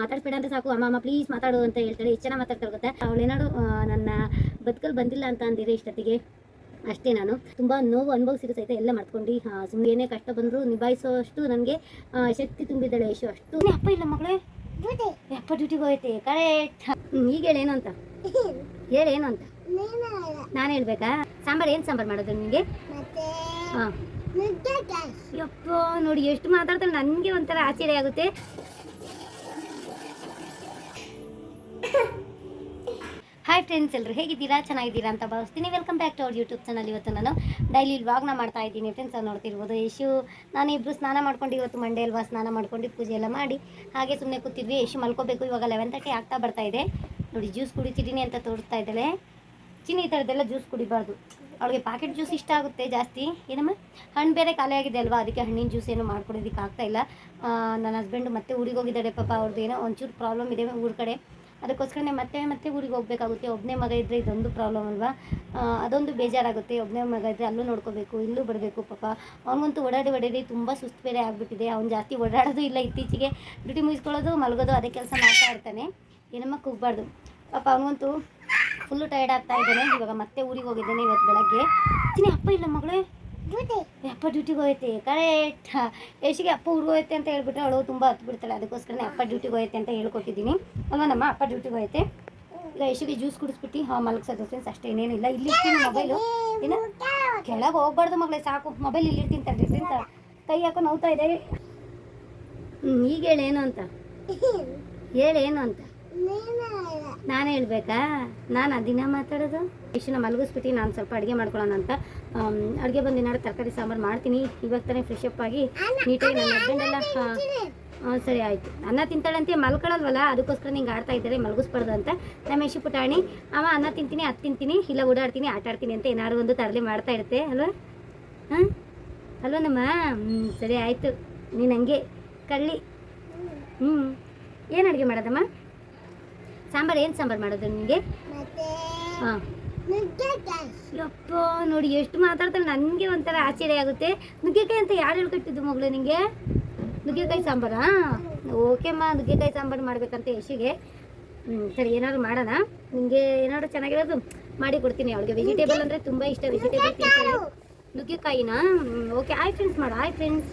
ಮಾತಾಡ್ಬೇಡ ಅಂದ್ರೆ ಸಾಕು. ಅಮ್ಮ ಅಮ್ಮ ಪ್ಲೀಸ್ ಮಾತಾಡು ಅಂತ ಹೇಳ್ತಾಳೆ. ಎಷ್ಟು ಚೆನ್ನಾಗಿ ಮಾತಾಡ್ತಾಳೆ ಗೊತ್ತಾ ಅವಳು ಏನಾದ್ರು ನನ್ನ ಬದುಕಲ್ಲಿ ಬಂದಿಲ್ಲ ಅಂತ ಅಂದಿದ್ರೆ ಇಷ್ಟೊತ್ತಿಗೆ ಅಷ್ಟೇ ನಾನು. ತುಂಬ ನೋವು ಅನುಭವಿಸಿದ ಸಹಿತ ಎಲ್ಲ ಮಾಡ್ಕೊಂಡು. ಸುಮ್ಮನೆ ಏನೇ ಕಷ್ಟ ಬಂದರೂ ನಿಭಾಯಿಸೋಷ್ಟು ನನಗೆ ಶಕ್ತಿ ತುಂಬಿದ್ದಾಳೆ ಯಶು ಅಷ್ಟು. ಅಪ್ಪ ಇಲ್ಲ ಮಗಳೇ? ಅಪ್ಪ ಡ್ಯೂಟಿಗೆ ಹೋಯ್ತೆ. ಕರೆಕ್ಟ್. ಈಗ ಹೇಳೇನು ಅಂತ? ಹೇಳೇನು ಅಂತ? ನಾನು ಹೇಳ್ಬೇಕಾ? ಸಾಂಬಾರು ಏನು ಸಾಂಬಾರು ಮಾಡೋದು ನಿಮಗೆ ಹಾಂ. ಯಪ್ಪ ನೋಡಿ ಎಷ್ಟು ಮಾತಾಡ್ತಾರೆ ನನಗೆ ಒಂಥರ ಆಶ್ಚರ್ಯ ಆಗುತ್ತೆ. ಹಾಯ್ ಫ್ರೆಂಡ್ಸ್ ಎಲ್ಲರೂ ಹೇಗಿದ್ದೀರಾ? ಚೆನ್ನಾಗಿದ್ದೀರಾ ಅಂತ ಭಾವಿಸ್ತೀನಿ. ವೆಲ್ಕಮ್ ಬ್ಯಾಕ್ ಟು ಅವ್ರ ಯೂಟ್ಯೂಬ್ ಚಾನಲ್ ಇವತ್ತು ನಾನು ಡೈಲಿ ವ್ಲಾಗ್ನ ಮಾಡ್ತಾ ಇದ್ದೀನಿ ಫ್ರೆಂಡ್ಸ್ ಅದು ನೋಡ್ತಿರ್ಬೋದು ಯಶು. ನಾನು ಇಬ್ಬರು ಸ್ನಾನ ಮಾಡ್ಕೊಂಡು ಇವತ್ತು ಮಂಡೆ ಅಲ್ವಾ ಸ್ನಾನ ಮಾಡ್ಕೊಂಡು ಪೂಜೆ ಎಲ್ಲ ಮಾಡಿ ಹಾಗೆ ಸುಮ್ಮನೆ ಕೂತಿದ್ವಿ. ಯಶು ಮಲ್ಕೋಬೇಕು. ಇವಾಗ ಲೆವೆನ್ ತರ್ಟಿ ಆಗ್ತಾ ಬರ್ತಾ ಇದೆ. ನೋಡಿ ಜ್ಯೂಸ್ ಕುಡಿತಿದ್ದೀನಿ ಅಂತ ತೋರಿಸ್ತಾ ಇದ್ದಾಳೆ. ಚಿನ್ನಿ ಈ ಥರದ್ದೆಲ್ಲ ಜ್ಯೂಸ್ ಕುಡಿಬಾರ್ದು. ಅವಳಿಗೆ ಪ್ಯಾಕೆಟ್ ಜ್ಯೂಸ್ ಇಷ್ಟ ಆಗುತ್ತೆ ಜಾಸ್ತಿ. ಏನಮ್ಮ? ಹಣ್ಣು ಬೇರೆ ಖಾಲಿ ಆಗಿದೆ ಅಲ್ವಾ? ಅದಕ್ಕೆ ಹಣ್ಣಿನ ಜ್ಯೂಸ್ ಏನು ಮಾಡ್ಕೊಡೋದಕ್ಕೆ ಆಗ್ತಾ ಇಲ್ಲ. ನನ್ನ ಹಸ್ಬೆಂಡು ಮತ್ತೆ ಊರಿಗೆ ಹೋಗಿದ್ದಾಳೆ ಪಾಪ. ಅವ್ರದ್ದು ಏನೋ ಒಂಚೂರು ಪ್ರಾಬ್ಲಮ್ ಇದೆ ಊರ ಕಡೆ. ಅದಕ್ಕೋಸ್ಕರನೇ ಮತ್ತೆ ಮತ್ತೆ ಊರಿಗೆ ಹೋಗ್ಬೇಕಾಗುತ್ತೆ. ಒಬ್ಬನೇ ಮಗ ಇದ್ದರೆ ಇದೊಂದು ಪ್ರಾಬ್ಲಮ್ ಅಲ್ವಾ? ಅದೊಂದು ಬೇಜಾರಾಗುತ್ತೆ. ಒಬ್ಬನೇ ಮಗ ಇದ್ದರೆ ಅಲ್ಲೂ ನೋಡ್ಕೋಬೇಕು, ಇಲ್ಲೂ ಬರಬೇಕು ಪಾಪ. ಅವನಿಗಂತೂ ಓಡಾಡಿ ಓಡಾಡಿ ತುಂಬ ಸುಸ್ತು ಬೇರೆ ಆಗಿಬಿಟ್ಟಿದೆ. ಅವ್ನು ಜಾಸ್ತಿ ಓಡಾಡೋದು ಇಲ್ಲ. ಇತ್ತೀಚೆಗೆ ಡ್ಯೂಟಿ ಮುಗಿಸ್ಕೊಳ್ಳೋದು, ಮಲಗೋದು, ಅದೇ ಕೆಲಸ ಮಾಡ್ತಾ ಇರ್ತಾನೆ. ಏನಮ್ಮ ಕೂಗಬಾರ್ದು. ಪಾಪ ಅವನಿಗಂತೂ ಫುಲ್ಲು ಟೈರ್ಡ್ ಆಗ್ತಾ ಇದ್ದಾನೆ. ಇವಾಗ ಮತ್ತೆ ಊರಿಗೆ ಹೋಗಿದ್ದಾನೆ ಇವತ್ತು ಬೆಳಗ್ಗೆ. ಚಿನ್ನಿ, ಅಪ್ಪ ಇಲ್ಲ ಮಗಳೇ? ಅಪ್ಪ ಡ್ಯೂಟಿಗೆ ಹೋಯ್ತಿ ಕರೆಕ್ಟ್ ಯಶಿಗೆ ಅಪ್ಪ ಊರಿಗೆ ಹೋಯ್ತೆ ಅಂತ ಹೇಳ್ಬಿಟ್ರೆ ಅವಳು ತುಂಬ ಹತ್ತು ಬಿಡ್ತಾಳೆ. ಅದಕ್ಕೋಸ್ಕರನೇ ಅಪ್ಪ ಡ್ಯೂಟಿಗೆ ಹೋಯ್ತೆ ಅಂತ ಹೇಳ್ಕೊಟ್ಟಿದ್ದೀನಿ. ಅಲ್ವಾ ನಮ್ಮ ಅಪ್ಪ ಡ್ಯೂಟಿಗೆ ಹೋಯ್ತೆ ಈಗ ಯಶಿಗೆ ಜ್ಯೂಸ್ ಕುಡಿಸ್ಬಿಟ್ಟು, ಹಾಂ ಮಲಗಿಸೋದು ಫ್ರೆಂಡ್ಸ್ ಅಷ್ಟೇ ಏನೇನಿಲ್ಲ ಇಲ್ಲಿ ಮೊಬೈಲು. ಏನು? ಕೆಳಗೆ ಹೋಗ್ಬಾರ್ದು ಮಗಳೇ, ಸಾಕು. ಮೊಬೈಲ್ ಇಲ್ಲಿ ಇರ್ತೀನಿ ತಡ್ರಿ ಫ್ರೆಂಡ್ಸ್ ಕೈ ಹಾಕೊಂಡು ನೋವ್ತಾ ಇದೆ ಹ್ಞೂ ಈಗ ಹೇಳೇನು ಅಂತ? ಹೇಳೇನು ಅಂತ? ನಾನು ಹೇಳ್ಬೇಕಾ? ನಾನು ದಿನ ಮಾತಾಡೋದು? ಇಷ್ಟು ಮಲಗಿಸ್ಬಿಟ್ಟು ನಾನು ಸ್ವಲ್ಪ ಅಡುಗೆ ಮಾಡ್ಕೊಳ್ಳೋಣ ಅಂತ. ಅಡುಗೆ ಬಂದು ಏನಾದ್ರು ತರಕಾರಿ ಸಾಂಬಾರು ಮಾಡ್ತೀನಿ. ಇವಾಗ ತಾನೇ ಫ್ರೆಶ್ ಅಪ್ ಆಗಿ ನೀಟಾಗಿ ನನ್ನ ಹಸ್ಬೆಂಡ್ ಎಲ್ಲ ಹಾಂ. ಸರಿ ಆಯಿತು. ಅನ್ನ ತಿಂತಾಳಂತೆ ಮಲ್ಕೊಳ್ಳಲ್ವಲ್ಲ ಅದಕ್ಕೋಸ್ಕರ ನಿಂಗೆ ಆಡ್ತಾ ಇದ್ದಾರೆ ಮಲಗಿಸ್ಬಾರ್ದು ಅಂತ. ನಮ್ಮ ಯಶು ಪುಟಾಣಿ ಅವ ಅನ್ನ ತಿಂತೀನಿ ಅದು ತಿಂತೀನಿ ಇಲ್ಲ ಓಡಾಡ್ತೀನಿ ಆಟ ಆಡ್ತೀನಿ ಅಂತ ಏನಾದ್ರು ಒಂದು ತರಲೆ ಮಾಡ್ತಾ ಇರುತ್ತೆ ಅಲ್ವಾ? ಹಾಂ? ಅಲ್ವ ನಮ್ಮ? ಹ್ಞೂ ಸರಿ ಆಯಿತು. ನೀನು ಹಂಗೆ ಕಳ್ಳಿ. ಹ್ಞೂ ಏನು ಅಡುಗೆ ಮಾಡೋದಮ್ಮ? ಸಾಂಬಾರು ಏನು ಸಾಂಬಾರು ಮಾಡೋದು ನಿನಗೆ ಹಾಂ. ಯಪ್ಪ ನೋಡಿ ಎಷ್ಟು ಮಾತಾಡ್ತಾರೆ ನನಗೆ ಒಂಥರ ಆಶ್ಚರ್ಯ ಆಗುತ್ತೆ. ನುಗ್ಗೆಕಾಯಿ ಅಂತ ಯಾರು ಹೇಳ್ಕೊಟ್ಟಿದ್ದು ಮಗಳು ನಿಮಗೆ ನುಗ್ಗೆಕಾಯಿ ಸಾಂಬಾರಾ? ಓಕೆಮ್ಮ ನುಗ್ಗೆಕಾಯಿ ಸಾಂಬಾರು ಮಾಡ್ಬೇಕಂತ ಯಶಿಗೆ. ಹ್ಞೂ ಸರಿ ಏನಾದ್ರು ಮಾಡೋಣ. ನಿಮಗೆ ಏನಾದ್ರು ಚೆನ್ನಾಗಿರೋದು ಮಾಡಿ ಕೊಡ್ತೀನಿ ಅವಳಿಗೆ. ವೆಜಿಟೇಬಲ್ ಅಂದರೆ ತುಂಬ ಇಷ್ಟ ವೆಜಿಟೇಬಲ್ ತಿಂತಾರೆ ನುಗ್ಗೆಕಾಯಿನಾ? ಓಕೆ ಆಯ್ ಫ್ರೆಂಡ್ಸ್ ಮಾಡು ಆಯ್ ಫ್ರೆಂಡ್ಸ್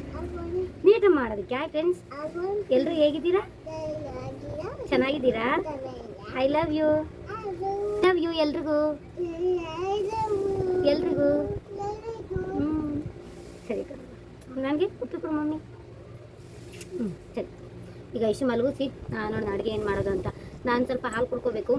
ನೀಟಾಗಿ ಮಾಡೋದಕ್ಕೆ ಆಯ್ ಫ್ರೆಂಡ್ಸ್ ಎಲ್ಲರೂ ಹೇಗಿದ್ದೀರಾ? ಚೆನ್ನಾಗಿದ್ದೀರಾ. I love you love you ಎಲ್ರಿಗೂ. ಎಲ್ರಿಗೂ. ಹ್ಞೂ ಸರಿ ನನಗೆ ಉಪ್ಪು ಮಮ್ಮಿ. ಹ್ಞೂ ಸರಿ. ಈಗ ಇಷ್ಟು ಮಲಗಿಸಿ ನೋಡಿ ಅಡುಗೆ ಏನು ಮಾಡೋದು ಅಂತ. ನಾನು ಸ್ವಲ್ಪ ಹಾಲು ಕುಡ್ಕೋಬೇಕು.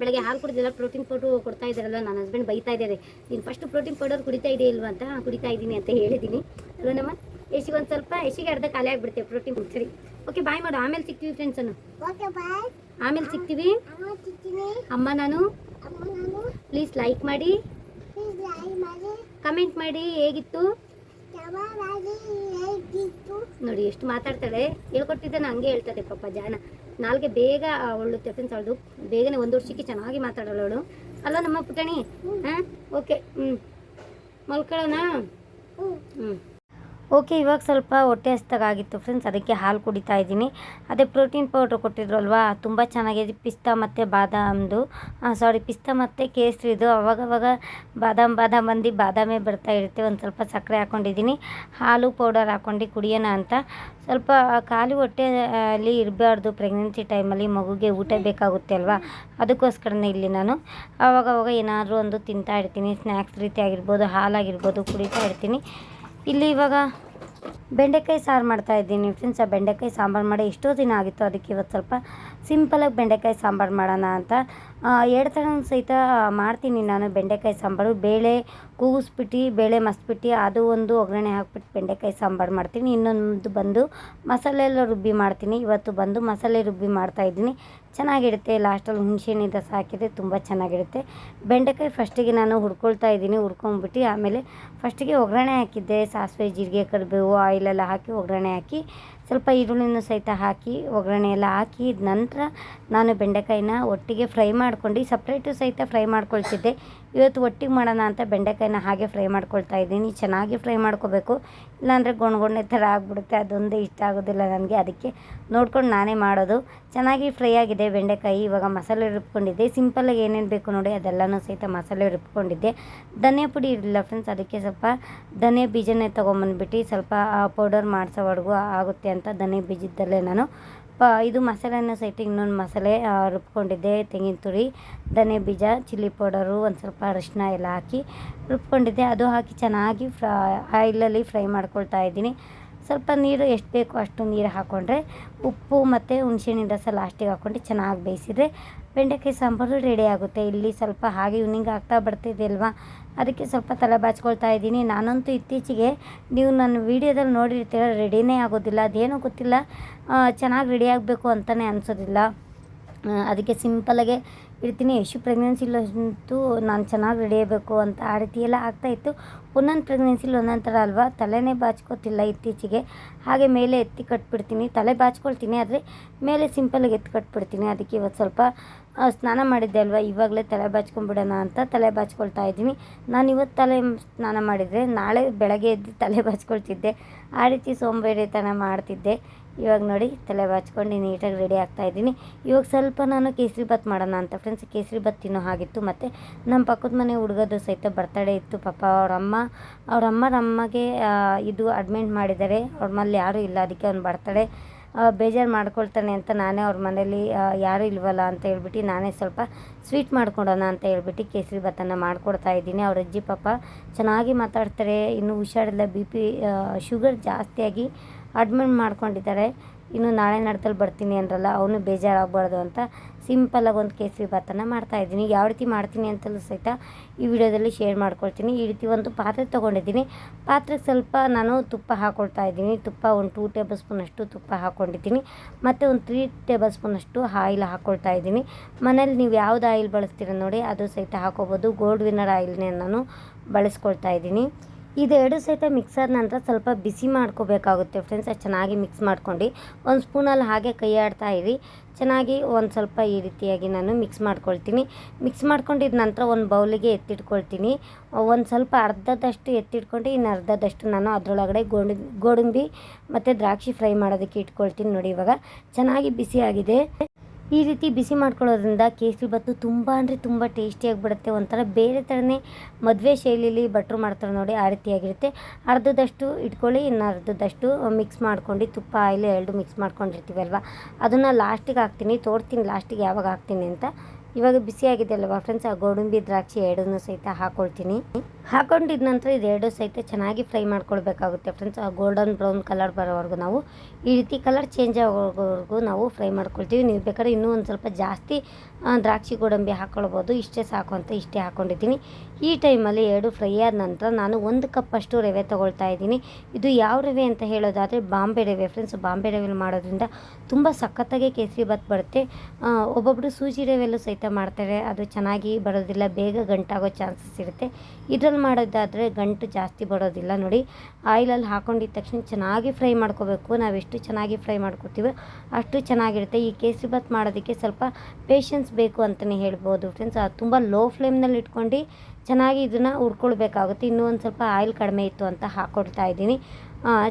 ಬೆಳಗ್ಗೆ ಹಾಲು ಕುಡಿದಿಲ್ಲ ಪ್ರೋಟೀನ್ ಪೌಡ್ರು ಕೊಡ್ತಾ ಇದ್ದಾರಲ್ಲ ನನ್ನ ಹಸ್ಬೆಂಡ್ ಬೈತಾ ಇದ್ದಾರೆ. ನೀನು ಫಸ್ಟ್ ಪ್ರೋಟೀನ್ ಪೌಡರ್ ಕುಡಿತಾ ಇದೆಯಾ ಇಲ್ವಾ ಅಂತ? ಕುಡಿತಾ ಇದ್ದೀನಿ ಅಂತ ಹೇಳಿದ್ದೀನಿ ಅಲ್ವ ನಮ್ಮ? ಎಷ್ಟಿಗೆ ಒಂದು ಸ್ವಲ್ಪ, ಎಷ್ಟಿಗೆ ಅರ್ಧ ಖಾಲಿ ಆಗಿಬಿಡ್ತೇವೆ ಪ್ರೋಟೀನ್ ಸರಿ. ಓಕೆ ಬಾಯ್ ಮಾಡು. ಆಮೇಲೆ ಸಿಗ್ತೀವಿ ಫ್ರೆಂಡ್ಸನ್ನು ಆಮೇಲೆ ಸಿಗ್ತೀವಿ. ಅಮ್ಮ ನಾನು. ಪ್ಲೀಸ್ ಲೈಕ್ ಮಾಡಿ. ಕಮೆಂಟ್ ಮಾಡಿ ಹೇಗಿತ್ತು? ನೋಡಿ, ಎಷ್ಟು ಮಾತಾಡ್ತಾಳೆ. ಹೇಳ್ಕೊಟ್ಟಿದ್ದಾನೆ ಹಂಗೆ ಹೇಳ್ತಾರೆ ಪಾಪ ಜಾಣ ನಾಲ್ಗೆ ಬೇಗ ಅವಳು ಫ್ರೆಂಡ್ಸ್ ಅವಳು ಬೇಗನೆ ಒಂದು ವರ್ಷಕ್ಕೆ ಚೆನ್ನಾಗಿ ಮಾತಾಡೋಳು ಅವಳು. ಅಲ್ಲ ನಮ್ಮ ಪುಟಾಣಿ? ಹಾಂ? ಓಕೆ ಹ್ಞೂ ಮಲ್ಕೊಳ್ಳೋಣ? ಹ್ಞೂ ಓಕೆ, ಇವಾಗ ಸ್ವಲ್ಪ ಹೊಟ್ಟೆ ಹಸ್ತಾಗಿತ್ತು ಫ್ರೆಂಡ್ಸ್ ಅದಕ್ಕೆ ಹಾಲು ಕುಡಿತಾ ಇದ್ದೀನಿ. ಅದೇ ಪ್ರೋಟೀನ್ ಪೌಡ್ರ್ ಕೊಟ್ಟಿದ್ರು ಅಲ್ವಾ ತುಂಬ ಚೆನ್ನಾಗಿದೆ. ಪಿಸ್ತಾ ಮತ್ತು ಬಾದಾಮ್ದು. ಸಾರಿ ಪಿಸ್ತಾ ಮತ್ತು ಕೇಸರಿದು ಅವಾಗವಾಗ ಬಾದಾಮ್ ಬಾದಾಮ್ ಬಂದು ಬಾದಾಮೇ ಬರ್ತಾ ಇರುತ್ತೆ. ಒಂದು ಸ್ವಲ್ಪ ಸಕ್ಕರೆ ಹಾಕ್ಕೊಂಡಿದ್ದೀನಿ ಹಾಲು ಪೌಡರ್ ಹಾಕ್ಕೊಂಡು ಕುಡಿಯೋಣ ಅಂತ. ಸ್ವಲ್ಪ ಖಾಲಿ ಹೊಟ್ಟೆ ಅಲ್ಲಿ ಇರಬಾರ್ದು ಪ್ರೆಗ್ನೆನ್ಸಿ ಟೈಮಲ್ಲಿ ಮಗುಗೆ ಊಟ ಬೇಕಾಗುತ್ತೆ ಅಲ್ವಾ? ಅದಕ್ಕೋಸ್ಕರನೇ ಇಲ್ಲಿ ನಾನು. ಆವಾಗವಾಗ ಏನಾದರೂ ಒಂದು ತಿಂತಾ ಇರ್ತೀನಿ. ಸ್ನ್ಯಾಕ್ಸ್ ರೀತಿ ಆಗಿರ್ಬೋದು ಹಾಲಾಗಿರ್ಬೋದು ಕುಡಿತಾ ಇರ್ತೀನಿ. ಇಲ್ಲಿ ಇವಾಗ ಬೆಂಡೆಕಾಯಿ ಸಾರು ಮಾಡ್ತಾ ಇದ್ದೀನಿ. ಫ್ರೆಂಡ್ಸ್, ಆ ಬೆಂಡೆಕಾಯಿ ಸಾಂಬಾರು ಮಾಡಿ ಎಷ್ಟೋ ದಿನ ಆಗಿತ್ತು, ಅದಕ್ಕೆ ಇವತ್ತು ಸ್ವಲ್ಪ ಸಿಂಪಲಾಗಿ ಬೆಂಡೆಕಾಯಿ ಸಾಂಬಾರು ಮಾಡೋಣ ಅಂತ. ಎರಡು ಥರನೂ ಸಹಿತ ಮಾಡ್ತೀನಿ ನಾನು ಬೆಂಡೆಕಾಯಿ ಸಾಂಬಾರು. ಬೇಳೆ ಕೂಗಿಸ್ಬಿಟ್ಟು, ಬೇಳೆ ಮಸ್ಬಿಟ್ಟು, ಅದು ಒಂದು ಒಗ್ಗರಣೆ ಹಾಕ್ಬಿಟ್ಟು ಬೆಂಡೆಕಾಯಿ ಸಾಂಬಾರು ಮಾಡ್ತೀನಿ. ಇನ್ನೊಂದು ಬಂದು ಮಸಾಲೆ ಎಲ್ಲ ರುಬ್ಬಿ ಮಾಡ್ತೀನಿ. ಇವತ್ತು ಬಂದು ಮಸಾಲೆ ರುಬ್ಬಿ ಮಾಡ್ತಾ ಇದ್ದೀನಿ. ಚೆನ್ನಾಗಿರುತ್ತೆ. ಲಾಸ್ಟಲ್ಲಿ ಹುಣಸೆಹಣ್ಣು ದಸ ಹಾಕಿದರೆ ತುಂಬ ಚೆನ್ನಾಗಿರುತ್ತೆ. ಬೆಂಡೆಕಾಯಿ ಫಸ್ಟಿಗೆ ನಾನು ಹುರ್ಕೊಳ್ತಾ ಇದ್ದೀನಿ, ಹುರ್ಕೊಂಬಿಟ್ಟು ಆಮೇಲೆ ಫಸ್ಟಿಗೆ ಒಗ್ಗರಣೆ ಹಾಕಿದ್ದೆ. ಸಾಸಿವೆ, ಜೀರಿಗೆ, ಕರಿಬೇವು ಆಯಿಲೆಲ್ಲ ಹಾಕಿ ಒಗ್ಗರಣೆ ಹಾಕಿ ಸ್ವಲ್ಪ ಈರುಳ್ಳಿನೂ ಸಹಿತ ಹಾಕಿ, ಒಗ್ಗರಣೆ ಎಲ್ಲ ಹಾಕಿ ನಂತರ ನಾನು ಬೆಂಡೆಕಾಯಿನ ಒಟ್ಟಿಗೆ ಫ್ರೈ ಮಾಡ್ಕೊಂಡು, ಸಪ್ರೇಟು ಸಹಿತ ಫ್ರೈ ಮಾಡ್ಕೊಳ್ತಿದ್ದೆ. ಇವತ್ತು ಒಟ್ಟಿಗೆ ಮಾಡೋಣ ಅಂತ ಬೆಂಡೆಕಾಯಿನ ಹಾಗೆ ಫ್ರೈ ಮಾಡ್ಕೊಳ್ತಾ ಇದ್ದೀನಿ. ಚೆನ್ನಾಗಿ ಫ್ರೈ ಮಾಡ್ಕೋಬೇಕು. ಇಲ್ಲಾಂದರೆ ಗೊಣ್ಗೊಣ್ಣೆ ಥರ ಆಗಿಬಿಡುತ್ತೆ. ಅದೊಂದೇ ಇಷ್ಟ ಆಗೋದಿಲ್ಲ ನನಗೆ. ಅದಕ್ಕೆ ನೋಡ್ಕೊಂಡು ನಾನೇ ಮಾಡೋದು. ಚೆನ್ನಾಗಿ ಫ್ರೈ ಆಗಿದೆ ಬೆಂಡೆಕಾಯಿ. ಇವಾಗ ಮಸಾಲೆ ರುಬ್ಕೊಂಡಿದ್ದೆ. ಸಿಂಪಲ್ಲಾಗಿ ಏನೇನು ಬೇಕು ನೋಡಿ, ಅದೆಲ್ಲನೂ ಸಹಿತ ಮಸಾಲೆ ರುಬ್ಕೊಂಡಿದ್ದೆ. ಧನಿಯಾ ಪುಡಿ ಇರಲಿಲ್ಲ ಫ್ರೆಂಡ್ಸ್. ಅದಕ್ಕೆ ಸ್ವಲ್ಪ ಧನಿಯಾ ಬೀಜನೇ ತೊಗೊಂಬಂದ್ಬಿಟ್ಟು ಸ್ವಲ್ಪ ಪೌಡರ್ ಮಾಡಿಸೋವರೆಗೂ ಆಗುತ್ತೆ ಅಂತ ಧನಿಯಾ ಬೀಜದಲ್ಲೇ ನಾನು ಪ, ಇದು ಮಸಾಲೆನ ಸಹಿತ ಇನ್ನೊಂದು ಮಸಾಲೆ ರುಬ್ಕೊಂಡಿದ್ದೆ ತೆಂಗಿನ ತುರಿ, ಧನೆ ಬೀಜ, ಚಿಲ್ಲಿ ಪೌಡರು, ಒಂದು ಸ್ವಲ್ಪ ಅರಿಶಿನ ಎಲ್ಲ ಹಾಕಿ ರುಬ್ಕೊಂಡಿದ್ದೆ. ಅದು ಹಾಕಿ ಚೆನ್ನಾಗಿ ಫ್ರೈ, ಆಯಿಲಲ್ಲಿ ಫ್ರೈ ಮಾಡ್ಕೊಳ್ತಾ ಇದ್ದೀನಿ. ಸ್ವಲ್ಪ ನೀರು ಎಷ್ಟು ಬೇಕೋ ಅಷ್ಟು ನೀರು ಹಾಕ್ಕೊಂಡ್ರೆ ಉಪ್ಪು ಮತ್ತು ಹುಣಸೆಹಣ್ಣಿನ ರಸ ಲಾಸ್ಟಿಗೆ ಹಾಕ್ಕೊಂಡು ಚೆನ್ನಾಗಿ ಬೇಯಿಸಿದರೆ ಬೆಂಡೆಕಾಯಿ ಸಾಂಬಾರು ರೆಡಿ ಆಗುತ್ತೆ. ಇಲ್ಲಿ ಸ್ವಲ್ಪ ಹಾಗೆ ಇವ್ನಿಂಗ್ ಆಗ್ತಾ ಬರ್ತಿದೆ ಅಲ್ವಾ? ಅದಕ್ಕೆ ಸ್ವಲ್ಪ ತಲೆ ಬಾಚ್ಕೊಳ್ತಾ ಇದ್ದೀನಿ. ನಾನಂತೂ ಇತ್ತೀಚೆಗೆ ನೀವು ನನ್ನ ವೀಡಿಯೋದಲ್ಲಿ ನೋಡಿರ್ತೀರ, ರೆಡಿನೇ ಆಗೋದಿಲ್ಲ. ಅದೇನೋ ಗೊತ್ತಿಲ್ಲ. ಚೆನ್ನಾಗಿ ರೆಡಿ ಆಗಬೇಕು ಅಂತಲೇ ಅನಿಸೋದಿಲ್ಲ. ಅದಕ್ಕೆ ಸಿಂಪಲಾಗೆ ಇರ್ತೀನಿ ಎಷ್ಟು ಪ್ರೆಗ್ನೆನ್ಸಿಲಂತೂ ನಾನು ಚೆನ್ನಾಗಿ ರೆಡಿ ಅಂತ ಆ ರೀತಿ ಎಲ್ಲ ಆಗ್ತಾಯಿತ್ತು ಒಂದೊಂದು ಪ್ರೆಗ್ನೆನ್ಸಿಲಿ ಒಂದೊಂದು ಥರ ಅಲ್ವಾ? ತಲೆನೇ ಬಾಚ್ಕೋತಿಲ್ಲ ಇತ್ತೀಚೆಗೆ. ಹಾಗೆ ಮೇಲೆ ಎತ್ತಿ ಕಟ್ಬಿಡ್ತೀನಿ. ತಲೆ ಬಾಚ್ಕೊಳ್ತೀನಿ, ಆದರೆ ಮೇಲೆ ಸಿಂಪಲಾಗಿ ಎತ್ತಿ ಕಟ್ಬಿಡ್ತೀನಿ. ಅದಕ್ಕೆ ಇವತ್ತು ಸ್ವಲ್ಪ ಸ್ನಾನ ಮಾಡಿದ್ದೆ ಅಲ್ವಾ? ಇವಾಗಲೇ ತಲೆ ಬಾಚ್ಕೊಂಡ್ಬಿಡೋಣ ಅಂತ ತಲೆ ಬಾಚ್ಕೊಳ್ತಾ ಇದ್ದೀನಿ. ನಾನು ಇವತ್ತು ತಲೆ ಸ್ನಾನ ಮಾಡಿದರೆ ನಾಳೆ ಬೆಳಗ್ಗೆ ಎದ್ದು ತಲೆ ಬಾಚ್ಕೊಳ್ತಿದ್ದೆ. ಆ ರೀತಿ ಸೋಂಬೇರಿತನ ಮಾಡ್ತಿದ್ದೆ. ಇವಾಗ ನೋಡಿ ತಲೆ ಬಾಚ್ಕೊಂಡು ನೀಟಾಗಿ ರೆಡಿ ಆಗ್ತಾ ಇದ್ದೀನಿ. ಇವಾಗ ಸ್ವಲ್ಪ ನಾನು ಕೇಸರಿ ಬಾತ್ ಮಾಡೋಣ ಅಂತ ಫ್ರೆಂಡ್ಸ್ ಕೇಸರಿ ಬಾತ್ ತಿನ್ನೋ ಹಾಗಿತ್ತು ಮತ್ತು ನಮ್ಮ ಪಕ್ಕದ ಮನೆ ಹುಡುಗದು ಸಹಿತ ಬರ್ತಡೇ ಇತ್ತು. ಪಾಪ ಅವರಮ್ಮ ಅಮ್ಮ, ಅವ್ರ ಅಮ್ಮ ನಮ್ಮಗೆ ಇದು ಅಡ್ಮಿಂಟ್ ಮಾಡಿದ್ದಾರೆ. ಅವ್ರ ಮನೇಲಿ ಯಾರೂ ಇಲ್ಲ, ಅದಕ್ಕೆ ಅವ್ನು ಬರ್ತಡೇ ಬೇಜಾರು ಮಾಡ್ಕೊಳ್ತಾನೆ ಅಂತ ನಾನೇ ಅವ್ರ ಮನೇಲಿ ಯಾರೂ ಇಲ್ವಲ್ಲ ಅಂತ ಹೇಳ್ಬಿಟ್ಟು ನಾನೇ ಸ್ವಲ್ಪ ಸ್ವೀಟ್ ಮಾಡ್ಕೊಡೋಣ ಅಂತ ಹೇಳ್ಬಿಟ್ಟು ಕೇಸರಿ ಭಾತನ್ನು ಮಾಡ್ಕೊಡ್ತಾ ಇದ್ದೀನಿ. ಅವ್ರ ಅಜ್ಜಿ ಪಾಪ ಚೆನ್ನಾಗಿ ಮಾತಾಡ್ತಾರೆ. ಇನ್ನು ಹುಷಾರಿಲ್ಲ ಬಿ ಪಿ ಶುಗರ್ ಜಾಸ್ತಿಯಾಗಿ ಅಡ್ಮಿಟ್ ಮಾಡ್ಕೊಂಡಿದ್ದಾರೆ. ಇನ್ನು ನಾಳೆ ನಡ್ದಲ್ಲಿ ಬರ್ತೀನಿ ಅಂದ್ರಲ್ಲ, ಅವನು ಬೇಜಾರಾಗಬಾರ್ದು ಅಂತ ಸಿಂಪಲ್ಲಾಗಿ ಒಂದು ಕೇಸರಿ ಭಾತನ್ನು ಮಾಡ್ತಾಯಿದ್ದೀನಿ ಯಾವ ರೀತಿ ಮಾಡ್ತೀನಿ ಅಂತಲೂ ಸಹಿತ ಈ ವಿಡಿಯೋದಲ್ಲಿ ಶೇರ್ ಮಾಡ್ಕೊಳ್ತೀನಿ. ಈ ರೀತಿ ಒಂದು ಪಾತ್ರೆ ತೊಗೊಂಡಿದ್ದೀನಿ. ಪಾತ್ರೆಗೆ ಸ್ವಲ್ಪ ನಾನು ತುಪ್ಪ ಹಾಕ್ಕೊಳ್ತಾ ಇದ್ದೀನಿ. ತುಪ್ಪ ಒಂದು ಟೂ ಟೇಬಲ್ ಸ್ಪೂನಷ್ಟು ತುಪ್ಪ ಹಾಕ್ಕೊಂಡಿದ್ದೀನಿ ಮತ್ತು ಒಂದು ತ್ರೀ ಟೇಬಲ್ ಸ್ಪೂನಷ್ಟು ಆಯಿಲ್ ಹಾಕ್ಕೊಳ್ತಾ ಇದ್ದೀನಿ. ಮನೇಲಿ ನೀವು ಯಾವ್ದು ಆಯಿಲ್ ಬಳಸ್ತೀರ ನೋಡಿ, ಅದು ಸಹಿತ ಹಾಕೋಬೋದು. ಗೋಲ್ಡ್ ವಿನ್ನರ್ ಆಯಿಲ್ನೇ ನಾನು ಬಳಸ್ಕೊಳ್ತಾ ಇದ್ದೀನಿ. ಇದೆರಡು ಸಹಿತ ಮಿಕ್ಸರ್ ನಂತರ ಸ್ವಲ್ಪ ಬಿಸಿ ಮಾಡ್ಕೋಬೇಕಾಗುತ್ತೆ ಫ್ರೆಂಡ್ಸ್ ಅದು ಚೆನ್ನಾಗಿ ಮಿಕ್ಸ್ ಮಾಡ್ಕೊಂಡು ಒಂದು ಸ್ಪೂನಲ್ಲಿ ಹಾಗೆ ಕೈ ಆಡ್ತಾ ಇರಿ. ಚೆನ್ನಾಗಿ ಒಂದು ಸ್ವಲ್ಪ ಈ ರೀತಿಯಾಗಿ ನಾನು ಮಿಕ್ಸ್ ಮಾಡ್ಕೊಳ್ತೀನಿ. ಮಿಕ್ಸ್ ಮಾಡ್ಕೊಂಡಿದ ನಂತರ ಒಂದು ಬೌಲಿಗೆ ಎತ್ತಿಟ್ಕೊಳ್ತೀನಿ. ಒಂದು ಸ್ವಲ್ಪ ಅರ್ಧದಷ್ಟು ಎತ್ತಿಟ್ಕೊಂಡು ಇನ್ನು ಅರ್ಧದಷ್ಟು ನಾನು ಅದರೊಳಗಡೆ ಗೋಡಿ ಗೋಡಂಬಿ ಮತ್ತು ದ್ರಾಕ್ಷಿ ಫ್ರೈ ಮಾಡೋದಕ್ಕೆ ಇಟ್ಕೊಳ್ತೀನಿ ನೋಡಿ ಇವಾಗ. ಚೆನ್ನಾಗಿ ಬಿಸಿಯಾಗಿದೆ. ಈ ರೀತಿ ಬಿಸಿ ಮಾಡ್ಕೊಳ್ಳೋದ್ರಿಂದ ಕೇಸರಿ ಬಾತು ತುಂಬ ಅಂದರೆ ತುಂಬ ಟೇಸ್ಟಿಯಾಗಿ ಬಿಡುತ್ತೆ ಒಂಥರ ಬೇರೆ ಥರನೇ ಮದುವೆ ಶೈಲಿಲಿ ಭಟ್ರು ಮಾಡ್ತಾರೆ ನೋಡಿ, ಆ ರೀತಿಯಾಗಿರುತ್ತೆ ಅರ್ಧದಷ್ಟು ಇಟ್ಕೊಳ್ಳಿ, ಇನ್ನು ಅರ್ಧದಷ್ಟು ಮಿಕ್ಸ್ ಮಾಡ್ಕೊಂಡು, ತುಪ್ಪ, ಆಯಿಲ್ ಎರಡು ಮಿಕ್ಸ್ ಮಾಡ್ಕೊಂಡಿರ್ತೀವಲ್ವ? ಅದನ್ನು ಲಾಸ್ಟಿಗೆ ಹಾಕ್ತೀನಿ, ತೋರ್ತೀನಿ ಲಾಸ್ಟಿಗೆ ಯಾವಾಗ ಹಾಕ್ತೀನಿ ಅಂತ. ಇವಾಗ ಆಗಿದೆ ಅಲ್ವಾ ಫ್ರೆಂಡ್ಸ್ ಆ ಗೋಡಂಬಿ ದ್ರಾಕ್ಷಿ ಎರಡನ್ನೂ ಸಹಿತ ಹಾಕೊಳ್ತೀನಿ. ಹಾಕೊಂಡಿದ ನಂತರ ಇದೆರಡು ಸಹಿತ ಚೆನ್ನಾಗಿ ಫ್ರೈ ಮಾಡ್ಕೊಳ್ಬೇಕಾಗುತ್ತೆ ಫ್ರೆಂಡ್ಸ್ ಆ ಗೋಲ್ಡನ್ ಬ್ರೌನ್ ಕಲರ್ ಬರೋವರೆಗೂ ನಾವು ಈ ರೀತಿ ಕಲರ್ ಚೇಂಜ್ ಆಗೋವರೆಗೂ ನಾವು ಫ್ರೈ ಮಾಡ್ಕೊಳ್ತೀವಿ. ನೀವು ಬೇಕಾದ್ರೆ ಇನ್ನೂ ಒಂದು ಸ್ವಲ್ಪ ಜಾಸ್ತಿ ದ್ರಾಕ್ಷಿ ಗೋಡಂಬಿ ಹಾಕ್ಕೊಳ್ಬೋದು ಇಷ್ಟೇ ಸಾಕು ಅಂತ ಇಷ್ಟೇ ಹಾಕ್ಕೊಂಡಿದ್ದೀನಿ ಈ ಟೈಮಲ್ಲಿ ಎರಡು ಫ್ರೈ ಆದ ನಂತರ ನಾನು ಒಂದು ಕಪ್ಪಷ್ಟು ರವೆ ತೊಗೊಳ್ತಾ ಇದ್ದೀನಿ. ಇದು ಯಾವ ರವೆ ಅಂತ ಹೇಳೋದಾದರೆ ಬಾಂಬೆ ರವೆ ಫ್ರೆಂಡ್ಸ್ ಬಾಂಬೆ ರವೆಲಿ ಮಾಡೋದ್ರಿಂದ ತುಂಬ ಸಖತ್ತಾಗಿ ಕೇಸರಿ ಭಾತ್ ಬರುತ್ತೆ. ಒಬ್ಬೊಬ್ಬರು ಸೂಜಿ ರವೆಲ್ಲೂ ಸಹಿತ ಮಾಡ್ತಾರೆ. ಅದು ಚೆನ್ನಾಗಿ ಬರೋದಿಲ್ಲ. ಬೇಗ ಗಂಟಾಗೋ ಚಾನ್ಸಸ್ ಇರುತ್ತೆ. ಇದ್ರಲ್ಲಿ ಮಾಡೋದಾದರೆ ಗಂಟು ಜಾಸ್ತಿ ಬರೋದಿಲ್ಲ ನೋಡಿ. ಆಯಿಲಲ್ಲಿ ಹಾಕೊಂಡಿದ ತಕ್ಷಣ ಚೆನ್ನಾಗಿ ಫ್ರೈ ಮಾಡ್ಕೋಬೇಕು. ನಾವೆಷ್ಟು ಚೆನ್ನಾಗಿ ಫ್ರೈ ಮಾಡ್ಕೊತೀವೋ ಅಷ್ಟು ಚೆನ್ನಾಗಿರುತ್ತೆ. ಈ ಕೇಸರಿ ಬಾತ್ ಮಾಡೋದಕ್ಕೆ ಸ್ವಲ್ಪ ಪೇಷನ್ಸ್ ಬೇಕು ಅಂತಲೇ ಹೇಳ್ಬೋದು ಫ್ರೆಂಡ್ಸ್ ತುಂಬ ಲೋ ಫ್ಲೇಮ್ನಲ್ಲಿ ಇಟ್ಕೊಂಡು ಚೆನ್ನಾಗಿ ಇದನ್ನು ಹುರ್ಕೊಳ್ಬೇಕಾಗುತ್ತೆ. ಇನ್ನೂ ಒಂದು ಸ್ವಲ್ಪ ಆಯಿಲ್ ಕಡಿಮೆ ಇತ್ತು ಅಂತ ಹಾಕ್ಕೊಡ್ತಾ ಇದ್ದೀನಿ.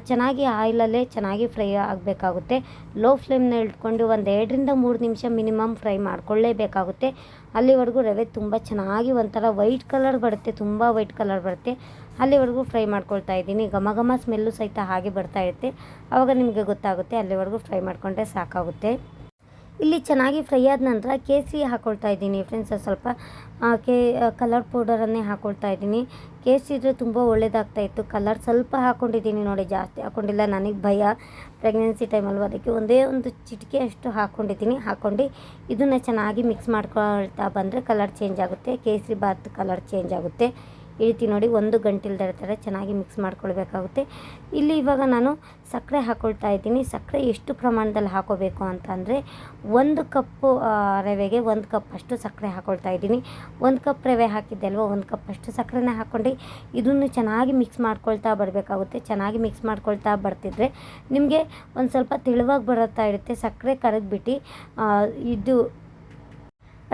ಚೆನ್ನಾಗಿ ಆಯಿಲಲ್ಲೇ ಚೆನ್ನಾಗಿ ಫ್ರೈ ಆಗಬೇಕಾಗುತ್ತೆ. ಲೋ ಫ್ಲೇಮ್ನ ಇಟ್ಕೊಂಡು ಒಂದು ಎರಡರಿಂದ ಮೂರು ನಿಮಿಷ ಮಿನಿಮಮ್ ಫ್ರೈ ಮಾಡ್ಕೊಳ್ಳೇಬೇಕಾಗುತ್ತೆ. ಅಲ್ಲಿವರೆಗೂ ರವೆ ತುಂಬ ಚೆನ್ನಾಗಿ ಒಂಥರ ವೈಟ್ ಕಲರ್ ಬರುತ್ತೆ, ತುಂಬ ವೈಟ್ ಕಲರ್ ಬರುತ್ತೆ. ಅಲ್ಲಿವರೆಗೂ ಫ್ರೈ ಮಾಡ್ಕೊಳ್ತಾ ಇದ್ದೀನಿ. ಘಮ ಘಮ ಸ್ಮೆಲ್ಲು ಸಹಿತ ಹಾಗೆ ಬರ್ತಾ ಇರುತ್ತೆ. ಆವಾಗ ನಿಮಗೆ ಗೊತ್ತಾಗುತ್ತೆ ಅಲ್ಲಿವರೆಗೂ ಫ್ರೈ ಮಾಡಿಕೊಂಡ್ರೆ ಸಾಕಾಗುತ್ತೆ. ಇಲ್ಲಿ ಚೆನ್ನಾಗಿ ಫ್ರೈ ಆದ ನಂತರ ಕೇಸರಿ ಹಾಕ್ಕೊಳ್ತಾ ಇದ್ದೀನಿ ಫ್ರೆಂಡ್ಸ್ ಸ್ವಲ್ಪ ಕೇ ಕಲರ್ ಪೌಡರನ್ನೇ ಹಾಕ್ಕೊಳ್ತಾ ಇದ್ದೀನಿ. ಕೇಸರಿ ಇದ್ದರೆ ತುಂಬ ಒಳ್ಳೇದಾಗ್ತಾ ಇತ್ತು. ಕಲರ್ ಸ್ವಲ್ಪ ಹಾಕ್ಕೊಂಡಿದ್ದೀನಿ ನೋಡಿ, ಜಾಸ್ತಿ ಹಾಕ್ಕೊಂಡಿಲ್ಲ ನನಗೆ ಭಯ. ಪ್ರೆಗ್ನೆನ್ಸಿ ಟೈಮಲ್ವ ಅದಕ್ಕೆ ಒಂದೇ ಒಂದು ಚಿಟಿಕೆ ಅಷ್ಟು ಹಾಕ್ಕೊಂಡಿದ್ದೀನಿ ಹಾಕ್ಕೊಂಡು ಇದನ್ನು ಚೆನ್ನಾಗಿ ಮಿಕ್ಸ್ ಮಾಡ್ಕೊಳ್ತಾ ಬಂದರೆ ಕಲರ್ ಚೇಂಜ್ ಆಗುತ್ತೆ, ಕೇಸರಿ ಬಾತ್ ಕಲರ್ ಚೇಂಜ್ ಆಗುತ್ತೆ. ಈ ರೀತಿ ನೋಡಿ ಒಂದು ಗಂಟಿಲ್ದರ ಥರ ಚೆನ್ನಾಗಿ ಮಿಕ್ಸ್ ಮಾಡ್ಕೊಳ್ಬೇಕಾಗುತ್ತೆ. ಇಲ್ಲಿ ಇವಾಗ ನಾನು ಸಕ್ಕರೆ ಹಾಕ್ಕೊಳ್ತಾ ಇದ್ದೀನಿ. ಸಕ್ಕರೆ ಎಷ್ಟು ಪ್ರಮಾಣದಲ್ಲಿ ಹಾಕೋಬೇಕು ಅಂತಂದರೆ ಒಂದು ಕಪ್ಪು ರವೆಗೆ ಒಂದು ಕಪ್ ಅಷ್ಟು ಸಕ್ಕರೆ ಹಾಕ್ಕೊಳ್ತಾ ಇದ್ದೀನಿ. ಒಂದು ಕಪ್ ರವೆ ಹಾಕಿದ್ದೆ ಅಲ್ವ ಒಂದು ಕಪ್ ಅಷ್ಟು ಸಕ್ಕರೆನ ಹಾಕ್ಕೊಂಡು ಇದನ್ನು ಚೆನ್ನಾಗಿ ಮಿಕ್ಸ್ ಮಾಡ್ಕೊಳ್ತಾ ಬರಬೇಕಾಗುತ್ತೆ. ಚೆನ್ನಾಗಿ ಮಿಕ್ಸ್ ಮಾಡ್ಕೊಳ್ತಾ ಬರ್ತಿದ್ರೆ ನಿಮಗೆ ಒಂದು ಸ್ವಲ್ಪ ತೆಳುವಾಗಿ ಬರುತ್ತಾ ಇರುತ್ತೆ. ಸಕ್ಕರೆ ಕರಗ್ಬಿಟ್ಟು ಇದು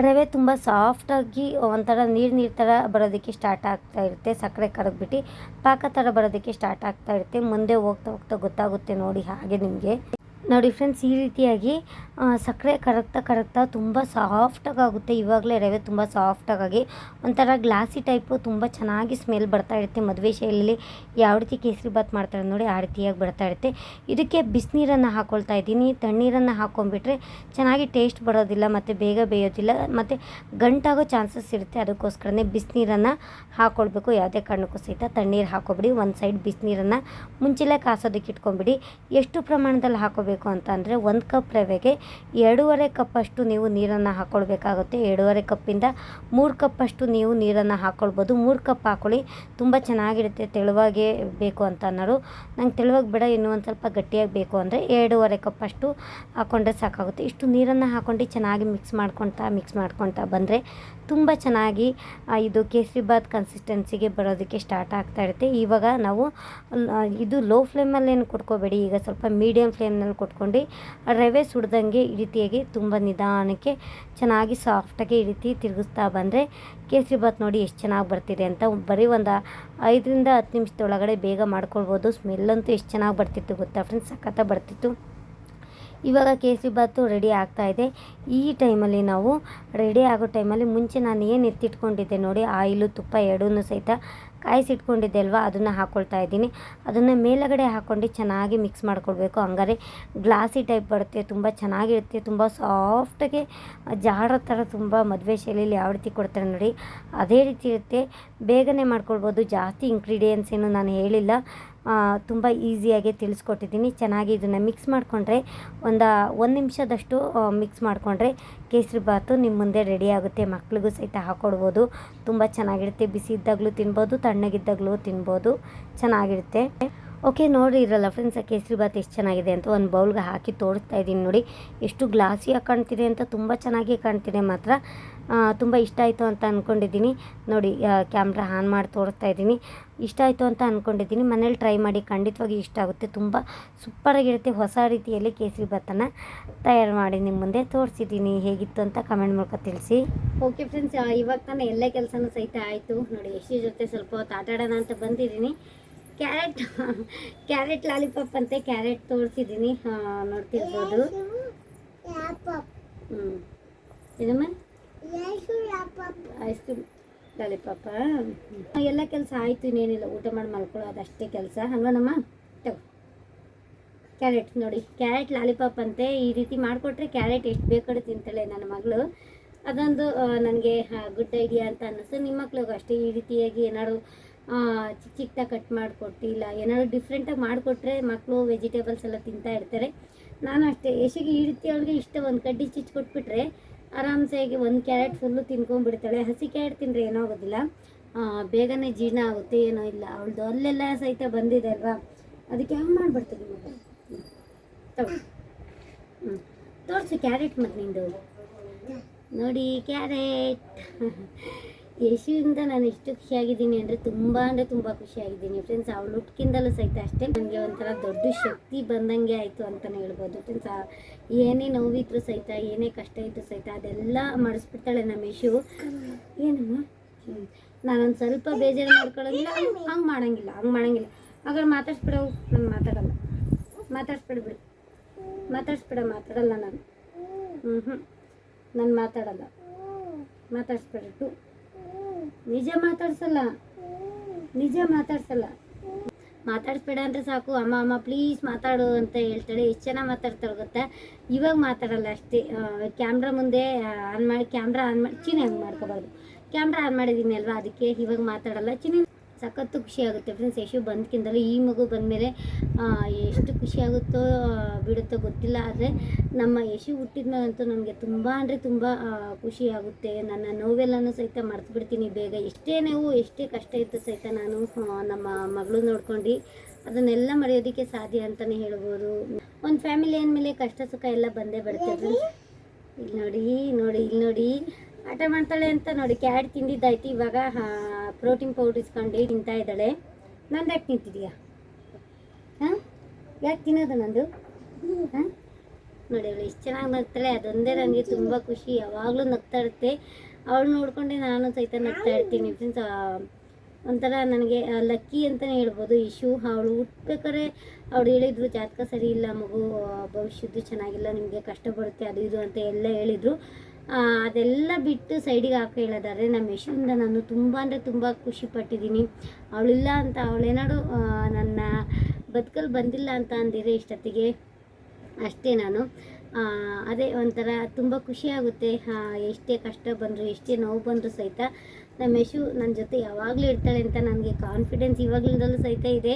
ರವೆ ತುಂಬ ಸಾಫ್ಟಾಗಿ ಒಂಥರ ನೀರು ನೀರು ಥರ ಬರೋದಕ್ಕೆ ಸ್ಟಾರ್ಟ್ ಆಗ್ತಾ ಇರುತ್ತೆ. ಸಕ್ಕರೆ ಕರಗ್ಬಿಟ್ಟು ಪಾಕ ಥರ ಬರೋದಕ್ಕೆ ಸ್ಟಾರ್ಟ್ ಆಗ್ತಾ ಇರುತ್ತೆ. ಮುಂದೆ ಹೋಗ್ತಾ ಹೋಗ್ತಾ ಗೊತ್ತಾಗುತ್ತೆ ನೋಡಿ ಹಾಗೆ ನಿಮಗೆ. ನೋಡಿ ಫ್ರೆಂಡ್ಸ್ ಈ ರೀತಿಯಾಗಿ ಸಕ್ಕರೆ ಕರಗ್ತಾ ಕರಗ್ತಾ ತುಂಬ ಸಾಫ್ಟಾಗಿ ಆಗುತ್ತೆ ಇವಾಗಲೇ ರವೆ ತುಂಬ ಸಾಫ್ಟಾಗಿ ಒಂಥರ ಗ್ಲಾಸಿ ಟೈಪು ತುಂಬ ಚೆನ್ನಾಗಿ ಸ್ಮೆಲ್ ಬರ್ತಾ ಇರುತ್ತೆ ಮದುವೆ ಶೈಲಿಯಲ್ಲಿ ಯಾವ ರೀತಿ ಕೇಸರಿ ಬಾತ್ ಮಾಡ್ತಾರೆ ನೋಡಿ, ಆ ರೀತಿಯಾಗಿ ಬರ್ತಾ ಇರುತ್ತೆ. ಇದಕ್ಕೆ ಬಿಸಿನೀರನ್ನು ಹಾಕ್ಕೊಳ್ತಾ ಇದ್ದೀನಿ. ತಣ್ಣೀರನ್ನು ಹಾಕ್ಕೊಂಡ್ಬಿಟ್ರೆ ಚೆನ್ನಾಗಿ ಟೇಸ್ಟ್ ಬರೋದಿಲ್ಲ, ಮತ್ತು ಬೇಗ ಬೇಯೋದಿಲ್ಲ, ಮತ್ತು ಗಂಟಾಗೋ ಚಾನ್ಸಸ್ ಇರುತ್ತೆ. ಅದಕ್ಕೋಸ್ಕರನೇ ಬಿಸಿನೀರನ್ನು ಹಾಕ್ಕೊಳ್ಬೇಕು ಯಾವುದೇ ಕಾರಣಕ್ಕೂ ಸಹಿತ ತಣ್ಣೀರು ಹಾಕೋಬಿಡಿ. ಒಂದು ಸೈಡ್ ಬಿಸಿನೀರನ್ನು ಮುಂಚೆಲೇ ಕಾಸೋದಕ್ಕೆ ಇಟ್ಕೊಂಬಿಡಿ ಎಷ್ಟು ಪ್ರಮಾಣದಲ್ಲಿ ಹಾಕೋಬೇಕು ಅಂತ ಅಂದರೆ ಒಂದು ಕಪ್ ರವೆಗೆ ಎರಡೂವರೆ ಕಪ್ಪಷ್ಟು ನೀವು ನೀರನ್ನು ಹಾಕ್ಕೊಳ್ಬೇಕಾಗುತ್ತೆ ಎರಡೂವರೆ ಕಪ್ಪಿಂದ ಮೂರು ಕಪ್ಪಷ್ಟು ನೀವು ನೀರನ್ನು ಹಾಕ್ಕೊಳ್ಬೋದು ಮೂರು ಕಪ್ ಹಾಕ್ಕೊಳ್ಳಿ ತುಂಬ ಚೆನ್ನಾಗಿರುತ್ತೆ ತೆಳುವಾಗೇ ಬೇಕು ಅಂತ ಅನ್ನೋರು. ನಂಗೆ ತೆಳುವಾಗಿ ಬೇಡ, ಇನ್ನೂ ಒಂದು ಸ್ವಲ್ಪ ಗಟ್ಟಿಯಾಗಿ ಬೇಕು ಅಂದರೆ ಎರಡೂವರೆ ಕಪ್ಪಷ್ಟು ಹಾಕ್ಕೊಂಡ್ರೆ ಸಾಕಾಗುತ್ತೆ. ಇಷ್ಟು ನೀರನ್ನು ಹಾಕ್ಕೊಂಡು ಚೆನ್ನಾಗಿ ಮಿಕ್ಸ್ ಮಾಡ್ಕೊತಾ, ಮಿಕ್ಸ್ ಮಾಡ್ಕೊಳ್ತಾ ಬಂದರೆ ತುಂಬ ಚೆನ್ನಾಗಿ ಇದು ಕೇಸರಿ ಬಾತ್ ಕನ್ಸಿಸ್ಟೆನ್ಸಿಗೆ ಬರೋದಕ್ಕೆ ಸ್ಟಾರ್ಟ್ ಆಗ್ತಾ ಇರುತ್ತೆ. ಇವಾಗ ನಾವು ಇದು ಲೋ ಫ್ಲೇಮಲ್ಲೇನು ಕೊಟ್ಕೋಬೇಡಿ ಈಗ ಸ್ವಲ್ಪ ಮೀಡಿಯಮ್ ಫ್ಲೇಮ್ನಲ್ಲಿ ಕೊಟ್ಕೊಂಡು ರವೆ ಸುಡ್ದಂಗೆ ಈ ರೀತಿಯಾಗಿ ತುಂಬ ನಿಧಾನಕ್ಕೆ ಚೆನ್ನಾಗಿ ಸಾಫ್ಟಾಗಿ ಈ ರೀತಿ ತಿರುಗಿಸ್ತಾ ಬಂದರೆ ಕೇಸರಿ ಬಾತ್ ನೋಡಿ ಎಷ್ಟು ಚೆನ್ನಾಗಿ ಬರ್ತಿದೆ ಅಂತ ಬರೀ ಒಂದು ಐದರಿಂದ ಹತ್ತು ನಿಮಿಷದೊಳಗಡೆ ಬೇಗ ಮಾಡ್ಕೊಳ್ಬೋದು. ಸ್ಮೆಲ್ ಅಂತೂ ಎಷ್ಟು ಚೆನ್ನಾಗಿ ಬರ್ತಿತ್ತು ಗೊತ್ತಾ ಫ್ರೆಂಡ್ಸ್ ಸಖತ್ತ ಬರ್ತಿತ್ತು. ಇವಾಗ ಕೇಸರಿ ಬಾತು ರೆಡಿ ಆಗ್ತಾ ಇದೆ. ಈ ಟೈಮಲ್ಲಿ ನಾವು ರೆಡಿ ಆಗೋ ಟೈಮಲ್ಲಿ ಮುಂಚೆ ನಾನು ಏನು ಎತ್ತಿಟ್ಕೊಂಡಿದ್ದೆ ನೋಡಿ, ಆಯಿಲು, ತುಪ್ಪ ಎರಡೂ ಸಹಿತ ಕಾಯಿಸಿಟ್ಕೊಂಡಿದ್ದೆ ಅಲ್ವಾ ಅದನ್ನು ಹಾಕ್ಕೊಳ್ತಾ ಇದ್ದೀನಿ. ಅದನ್ನು ಮೇಲಗಡೆ ಹಾಕ್ಕೊಂಡು ಚೆನ್ನಾಗಿ ಮಿಕ್ಸ್ ಮಾಡ್ಕೊಳ್ಬೇಕು. ಹಂಗಾರೆ ಗ್ಲಾಸಿ ಟೈಪ್ ಬರುತ್ತೆ, ತುಂಬ ಚೆನ್ನಾಗಿರುತ್ತೆ, ತುಂಬ ಸಾಫ್ಟಾಗಿ ಜಾಡೋ ಥರ ತುಂಬ ಮದುವೆ ಶೈಲಿಯಲ್ಲಿ ಯಾವ ರೀತಿ ಕೊಡ್ತಾರೆ ನೋಡಿ, ಅದೇ ರೀತಿ ಇರುತ್ತೆ. ಬೇಗನೆ ಮಾಡ್ಕೊಳ್ಬೋದು, ಜಾಸ್ತಿ ಇಂಗ್ರೀಡಿಯೆಂಟ್ಸ್ ಏನು ನಾನು ಹೇಳಿಲ್ಲ. ತುಂಬ ಈಸಿಯಾಗಿ ತಿಳಿಸ್ಕೊಟ್ಟಿದ್ದೀನಿ. ಚೆನ್ನಾಗಿ ಇದನ್ನು ಮಿಕ್ಸ್ ಮಾಡಿಕೊಂಡ್ರೆ ಒಂದು ಒಂದು ನಿಮಿಷದಷ್ಟು ಮಿಕ್ಸ್ ಮಾಡಿಕೊಂಡ್ರೆ ಕೇಸರಿ ಬಾತು ನಿಮ್ಮ ಮುಂದೆ ರೆಡಿ ಆಗುತ್ತೆ. ಮಕ್ಳಿಗೂ ಸಹಿತ ಹಾಕ್ಕೊಡ್ಬೋದು ತುಂಬ ಚೆನ್ನಾಗಿರುತ್ತೆ. ಬಿಸಿ ಇದ್ದಾಗಲೂ ತಿನ್ಬೋದು, ತಣ್ಣಗಿದ್ದಾಗಲೂ ತಿನ್ಬೋದು. ಚೆನ್ನಾಗಿರುತ್ತೆ. ಓಕೆ ನೋಡಿ ಇರಲ್ಲ ಫ್ರೆಂಡ್ಸ್ ಕೇಸರಿ ಬಾತ್ ಎಷ್ಟು ಚೆನ್ನಾಗಿದೆ ಅಂತ ಒಂದು ಬೌಲ್ಗೆ ಹಾಕಿ ತೋರಿಸ್ತಾ ಇದ್ದೀನಿ ನೋಡಿ. ಎಷ್ಟು ಗ್ಲಾಸಿಯಾಗಿ ಕಾಣ್ತಿದೆ ಅಂತ ತುಂಬ ಚೆನ್ನಾಗಿ ಕಾಣ್ತಿದೆ ಮಾತ್ರ. ತುಂಬ ಇಷ್ಟ ಆಯಿತು ಅಂತ ಅಂದ್ಕೊಂಡಿದ್ದೀನಿ ನೋಡಿ ಕ್ಯಾಮ್ರಾ ಆನ್ ಮಾಡಿ ತೋರಿಸ್ತಾ ಇದ್ದೀನಿ. ಇಷ್ಟ ಆಯಿತು ಅಂತ ಅಂದ್ಕೊಂಡಿದ್ದೀನಿ ಮನೇಲಿ ಟ್ರೈ ಮಾಡಿ ಖಂಡಿತವಾಗಿ ಇಷ್ಟ ಆಗುತ್ತೆ. ತುಂಬ ಸೂಪರಾಗಿರುತ್ತೆ ಹೊಸ ರೀತಿಯಲ್ಲಿ ಕೇಸರಿ ಭಾತನ್ನು ತಯಾರು ಮಾಡಿ ನಿಮ್ಮ ಮುಂದೆ ತೋರಿಸಿದ್ದೀನಿ. ಹೇಗಿತ್ತು ಅಂತ ಕಮೆಂಟ್ ಮೂಲಕ ತಿಳಿಸಿ. ಓಕೆ ಫ್ರೆಂಡ್ಸ್ ಇವಾಗ ತಾನೇ ಎಲ್ಲ ಕೆಲಸನೂ ಸಹಿತ ಆಯಿತು. ನೋಡಿ ಎಷ್ಟು ಜೊತೆ ಸ್ವಲ್ಪ ಹೊತ್ತು ಆಟಾಡೋಣ ಅಂತ ಬಂದಿದ್ದೀನಿ. ಕ್ಯಾರೆಟ್ ಕ್ಯಾರೆಟ್ ಲಾಲಿಪಾಪ್ ಅಂತೆ ಕ್ಯಾರೆಟ್ ತೋರಿಸಿದ್ದೀನಿ ನೋಡ್ತಿರ್ಬೋದು. ಹ್ಞೂ ಏನಮ್ಮ? ಐಸ್ ಕ್ರೀಮ್ ಲಾಲಿಪಾಪ ಎಲ್ಲ ಕೆಲಸ ಆಯಿತು ಇನ್ನೇನಿಲ್ಲ. ಊಟ ಮಾಡಿ ಮಲ್ಕೊಳ್ಳೋದು ಅಷ್ಟೇ ಕೆಲಸ. ಹಂಗನಮ್ಮ? ತಗೋ. ಕ್ಯಾರೆಟ್ ನೋಡಿ. ಕ್ಯಾರೆಟ್ ಲಾಲಿಪಾಪ್ ಅಂತೆ ಈ ರೀತಿ ಮಾಡಿಕೊಟ್ರೆ ಕ್ಯಾರೆಟ್ ಎಷ್ಟು ಬೇಕಾದ್ರೂ ತಿಂತಾಳೆ ನನ್ನ ಮಗಳು. ಅದೊಂದು ನನಗೆ ಗುಡ್ ಐಡಿಯಾ ಅಂತ ಅನ್ನಿಸ್ತು. ನಿಮ್ಮ ಮಕ್ಳಿಗೂ ಅಷ್ಟೇ ಈ ರೀತಿಯಾಗಿ ಏನಾದ್ರು ಚಿಕ್ಕ ಚಿಕ್ಕದಾಗಿ ಕಟ್ ಮಾಡಿಕೊಟ್ಟು ಇಲ್ಲ ಏನಾದ್ರು ಡಿಫ್ರೆಂಟಾಗಿ ಮಾಡಿಕೊಟ್ರೆ ಮಕ್ಕಳು ವೆಜಿಟೇಬಲ್ಸ್ ಎಲ್ಲ ತಿಂತಾ ಇರ್ತಾರೆ. ನಾನು ಅಷ್ಟೇ, ಯಶಿಗೆ ಈ ರೀತಿ ಅವಳಿಗೆ ಇಷ್ಟ ಒಂದು ಕಡ್ಡಿ ಚಿಚ್ ಕೊಟ್ಬಿಟ್ರೆ ಆರಾಮಸಾಗಿ ಒಂದು ಕ್ಯಾರೆಟ್ ಫುಲ್ಲು ತಿನ್ಕೊಂಡ್ಬಿಡ್ತಾಳೆ. ಹಸಿ ಕ್ಯಾರೆಟ್ ತಿಂದರೆ ಏನೂ ಆಗೋದಿಲ್ಲ. ಬೇಗನೆ ಜೀರ್ಣ ಆಗುತ್ತೆ, ಏನೋ ಇಲ್ಲ. ಅವಳದು ಅಲ್ಲೆಲ್ಲ ಸಹಿತ ಬಂದಿದೆ ಅಲ್ವಾ? ಅದಕ್ಕೆ ಹಂಗೆ ಹ್ಮ್. ತಗೋ. ಹ್ಞೂ ತೋರಿಸು ಕ್ಯಾರೆಟ್ ಮತ್ತು ನಿಂದು. ನೋಡಿ ಕ್ಯಾರೆಟ್ ಯಶುವಿಂದ ನಾನು ಎಷ್ಟು ಖುಷಿಯಾಗಿದ್ದೀನಿ ಅಂದರೆ ತುಂಬ ಅಂದರೆ ತುಂಬ ಖುಷಿಯಾಗಿದ್ದೀನಿ. ಫ್ರೆಂಡ್ಸ್ ಅವಳು ಹುಟ್ಕಿಂದಲೂ ಸಹಿತ ಅಷ್ಟೇ ನನಗೆ ಒಂಥರ ದೊಡ್ಡ ಶಕ್ತಿ ಬಂದಂಗೆ ಆಯಿತು ಅಂತಲೇ ಹೇಳ್ಬೋದು. ಫ್ರೆಂಡ್ಸ್ ಏನೇ ನೋವಿದ್ರು ಸಹಿತ, ಏನೇ ಕಷ್ಟ ಇದ್ರು ಸಹಿತ ಅದೆಲ್ಲ ಮಾಡಿಸ್ಬಿಡ್ತಾಳೆ ನಮ್ಮ ಯಶು ಏನಮ್ಮ? ನಾನೊಂದು ಸ್ವಲ್ಪ ಬೇಜಾರು ಮಾಡ್ಕೊಳ್ಳೋದಿಲ್ಲ. ಹಂಗೆ ಮಾಡಂಗಿಲ್ಲ ಹಂಗೆ ಮಾಡಂಗಿಲ್ಲ. ಹಾಗಾದ್ರೆ ಮಾತಾಡ್ಸ್ಬಿಡೋ, ನಾನು ಮಾತಾಡಲ್ಲ. ಮಾತಾಡ್ಸ್ಬಿಡ್ಬಿಡು ಮಾತಾಡ್ಸ್ಬಿಡ, ಮಾತಾಡಲ್ಲ ನಾನು. ಹ್ಞೂ ಹ್ಞೂ ನಾನು ಮಾತಾಡಲ್ಲ. ಮಾತಾಡ್ಸ್ಬೇಡ ಟು ನಿಜ ಮಾತಾಡ್ಸಲ್ಲ. ನಿಜ ಮಾತಾಡ್ಸಲ್ಲ. ಮಾತಾಡ್ಸ್ಬೇಡ ಅಂದರೆ ಸಾಕು. ಅಮ್ಮ ಅಮ್ಮ ಪ್ಲೀಸ್ ಮಾತಾಡು ಅಂತ ಹೇಳ್ತಾಳೆ. ಎಷ್ಟು ಚೆನ್ನಾಗಿ ಮಾತಾಡ್ತಾಳೆ ಗೊತ್ತಾ? ಇವಾಗ ಮಾತಾಡಲ್ಲ ಅಷ್ಟೇ. ಕ್ಯಾಮ್ರಾ ಮುಂದೆ ಆನ್ ಮಾಡಿ ಕ್ಯಾಮ್ರಾ ಆನ್ ಮಾಡಿ ಚೀನಿ ಹಂಗೆ ಮಾಡ್ಕೋಬಾರ್ದು. ಕ್ಯಾಮ್ರಾ ಆನ್ ಮಾಡಿದ್ದೀನಿ ಅಲ್ವಾ? ಅದಕ್ಕೆ ಇವಾಗ ಮಾತಾಡಲ್ಲ. ಚಿನಿ ಸಖತ್ತು ಖುಷಿ ಆಗುತ್ತೆ ಫ್ರೆಂಡ್ಸ್ ಯಶು ಬಂದಕ್ಕಿಂತಲೂ ಈ ಮಗು ಬಂದಮೇಲೆ ಎಷ್ಟು ಖುಷಿ ಆಗುತ್ತೋ ಆ, ಬಿಡುತ್ತೋ ಗೊತ್ತಿಲ್ಲ. ಆದರೆ ನಮ್ಮ ಯಶು ಹುಟ್ಟಿದ್ಮೇಲಂತೂ ನಮಗೆ ತುಂಬ ಅಂದರೆ ತುಂಬ ಖುಷಿಯಾಗುತ್ತೆ. ನನ್ನ ನೋವೆಲ್ಲನೂ ಸಹಿತ ಮರೆತು ಬಿಡ್ತೀನಿ ಬೇಗ. ಎಷ್ಟೇ ನೋವು ಎಷ್ಟೇ ಕಷ್ಟ ಇತ್ತು ಸಹಿತ ನಾನು ನಮ್ಮ ಮಗಳು ನೋಡ್ಕೊಂಡು ಅದನ್ನೆಲ್ಲ ಮರೆಯೋದಕ್ಕೆ ಸಾಧ್ಯ ಅಂತಲೇ ಹೇಳ್ಬೋದು. ಒಂದು ಫ್ಯಾಮಿಲಿ ಅಂದಮೇಲೆ ಕಷ್ಟ ಸುಖ ಎಲ್ಲ ಬಂದೇ ಬರುತ್ತೆ. ಇಲ್ಲಿ ನೋಡಿ ನೋಡಿ ಇಲ್ಲಿ ನೋಡಿ ಆಟ ಮಾಡ್ತಾಳೆ ಅಂತ ನೋಡಿ, ಕ್ಯಾಡ್ ತಿಂದಿದ್ದಾಯ್ತು. ಇವಾಗ ಪ್ರೋಟೀನ್ ಪೌಡರ್ ಇಸ್ಕೊಂಡು ತಿಂತಾ ಇದ್ದಾಳೆ. ನಂದು ಯಾಕೆ ತಿಂತಿದೀಯಾ? ಹಾಂ? ಯಾಕೆ ತಿನ್ನೋದು ನಂದು? ಹಾಂ? ನೋಡಿ ಅವಳು ಎಷ್ಟು ಚೆನ್ನಾಗಿ ನಗ್ತಾಳೆ. ಅದೊಂದೇ ನನಗೆ ತುಂಬ ಖುಷಿ. ಯಾವಾಗಲೂ ನಗ್ತಾ ಇರುತ್ತೆ. ಅವಳು ನೋಡ್ಕೊಂಡೆ ನಾನು ಸಹಿತ ನಗ್ತಾ ಇರ್ತೀನಿ ಫ್ರೆಂಡ್ಸ್ ಒಂಥರ ನನಗೆ ಲಕ್ಕಿ ಅಂತಲೇ ಹೇಳ್ಬೋದು. ಇಶು ಅವಳು ಹುಟ್ಬೇಕಾದ್ರೆ ಅವಳು ಹೇಳಿದ್ರು, ಜಾತಕ ಸರಿ ಇಲ್ಲ ಮಗು ಭವಿಷ್ಯದ್ದು ಚೆನ್ನಾಗಿಲ್ಲ, ನಿಮಗೆ ಕಷ್ಟ ಬರುತ್ತೆ, ಅದು ಇದು ಅಂತ ಎಲ್ಲ ಹೇಳಿದರು. ಅದೆಲ್ಲ ಬಿಟ್ಟು ಸೈಡಿಗೆ ಹಾಕಿ ಹೇಳೋದಾದ್ರೆ ನಮ್ಮ ಯಶಿಂದ ನಾನು ತುಂಬ ಅಂದರೆ ತುಂಬ ಖುಷಿ ಪಟ್ಟಿದ್ದೀನಿ. ಅವಳಿಲ್ಲ ಅಂತ ಅವಳೇನಾದ್ರು ನನ್ನ ಬದುಕಲ್ಲಿ ಬಂದಿಲ್ಲ ಅಂತ ಅಂದಿರೆ ಇಷ್ಟೊತ್ತಿಗೆ ಅಷ್ಟೇ ನಾನು. ಅದೇ ಒಂಥರ ತುಂಬ ಖುಷಿಯಾಗುತ್ತೆ ಎಷ್ಟೇ ಕಷ್ಟ ಬಂದರೂ, ಎಷ್ಟೇ ನೋವು ಬಂದರೂ ಸಹಿತ ನಮ್ಮ ಯಶು ನನ್ನ ಜೊತೆ ಯಾವಾಗಲೂ ಇರ್ತಾಳೆ ಅಂತ ನನಗೆ ಕಾನ್ಫಿಡೆನ್ಸ್ ಇವಾಗಲಿಂದಲೂ ಸಹಿತ ಇದೆ.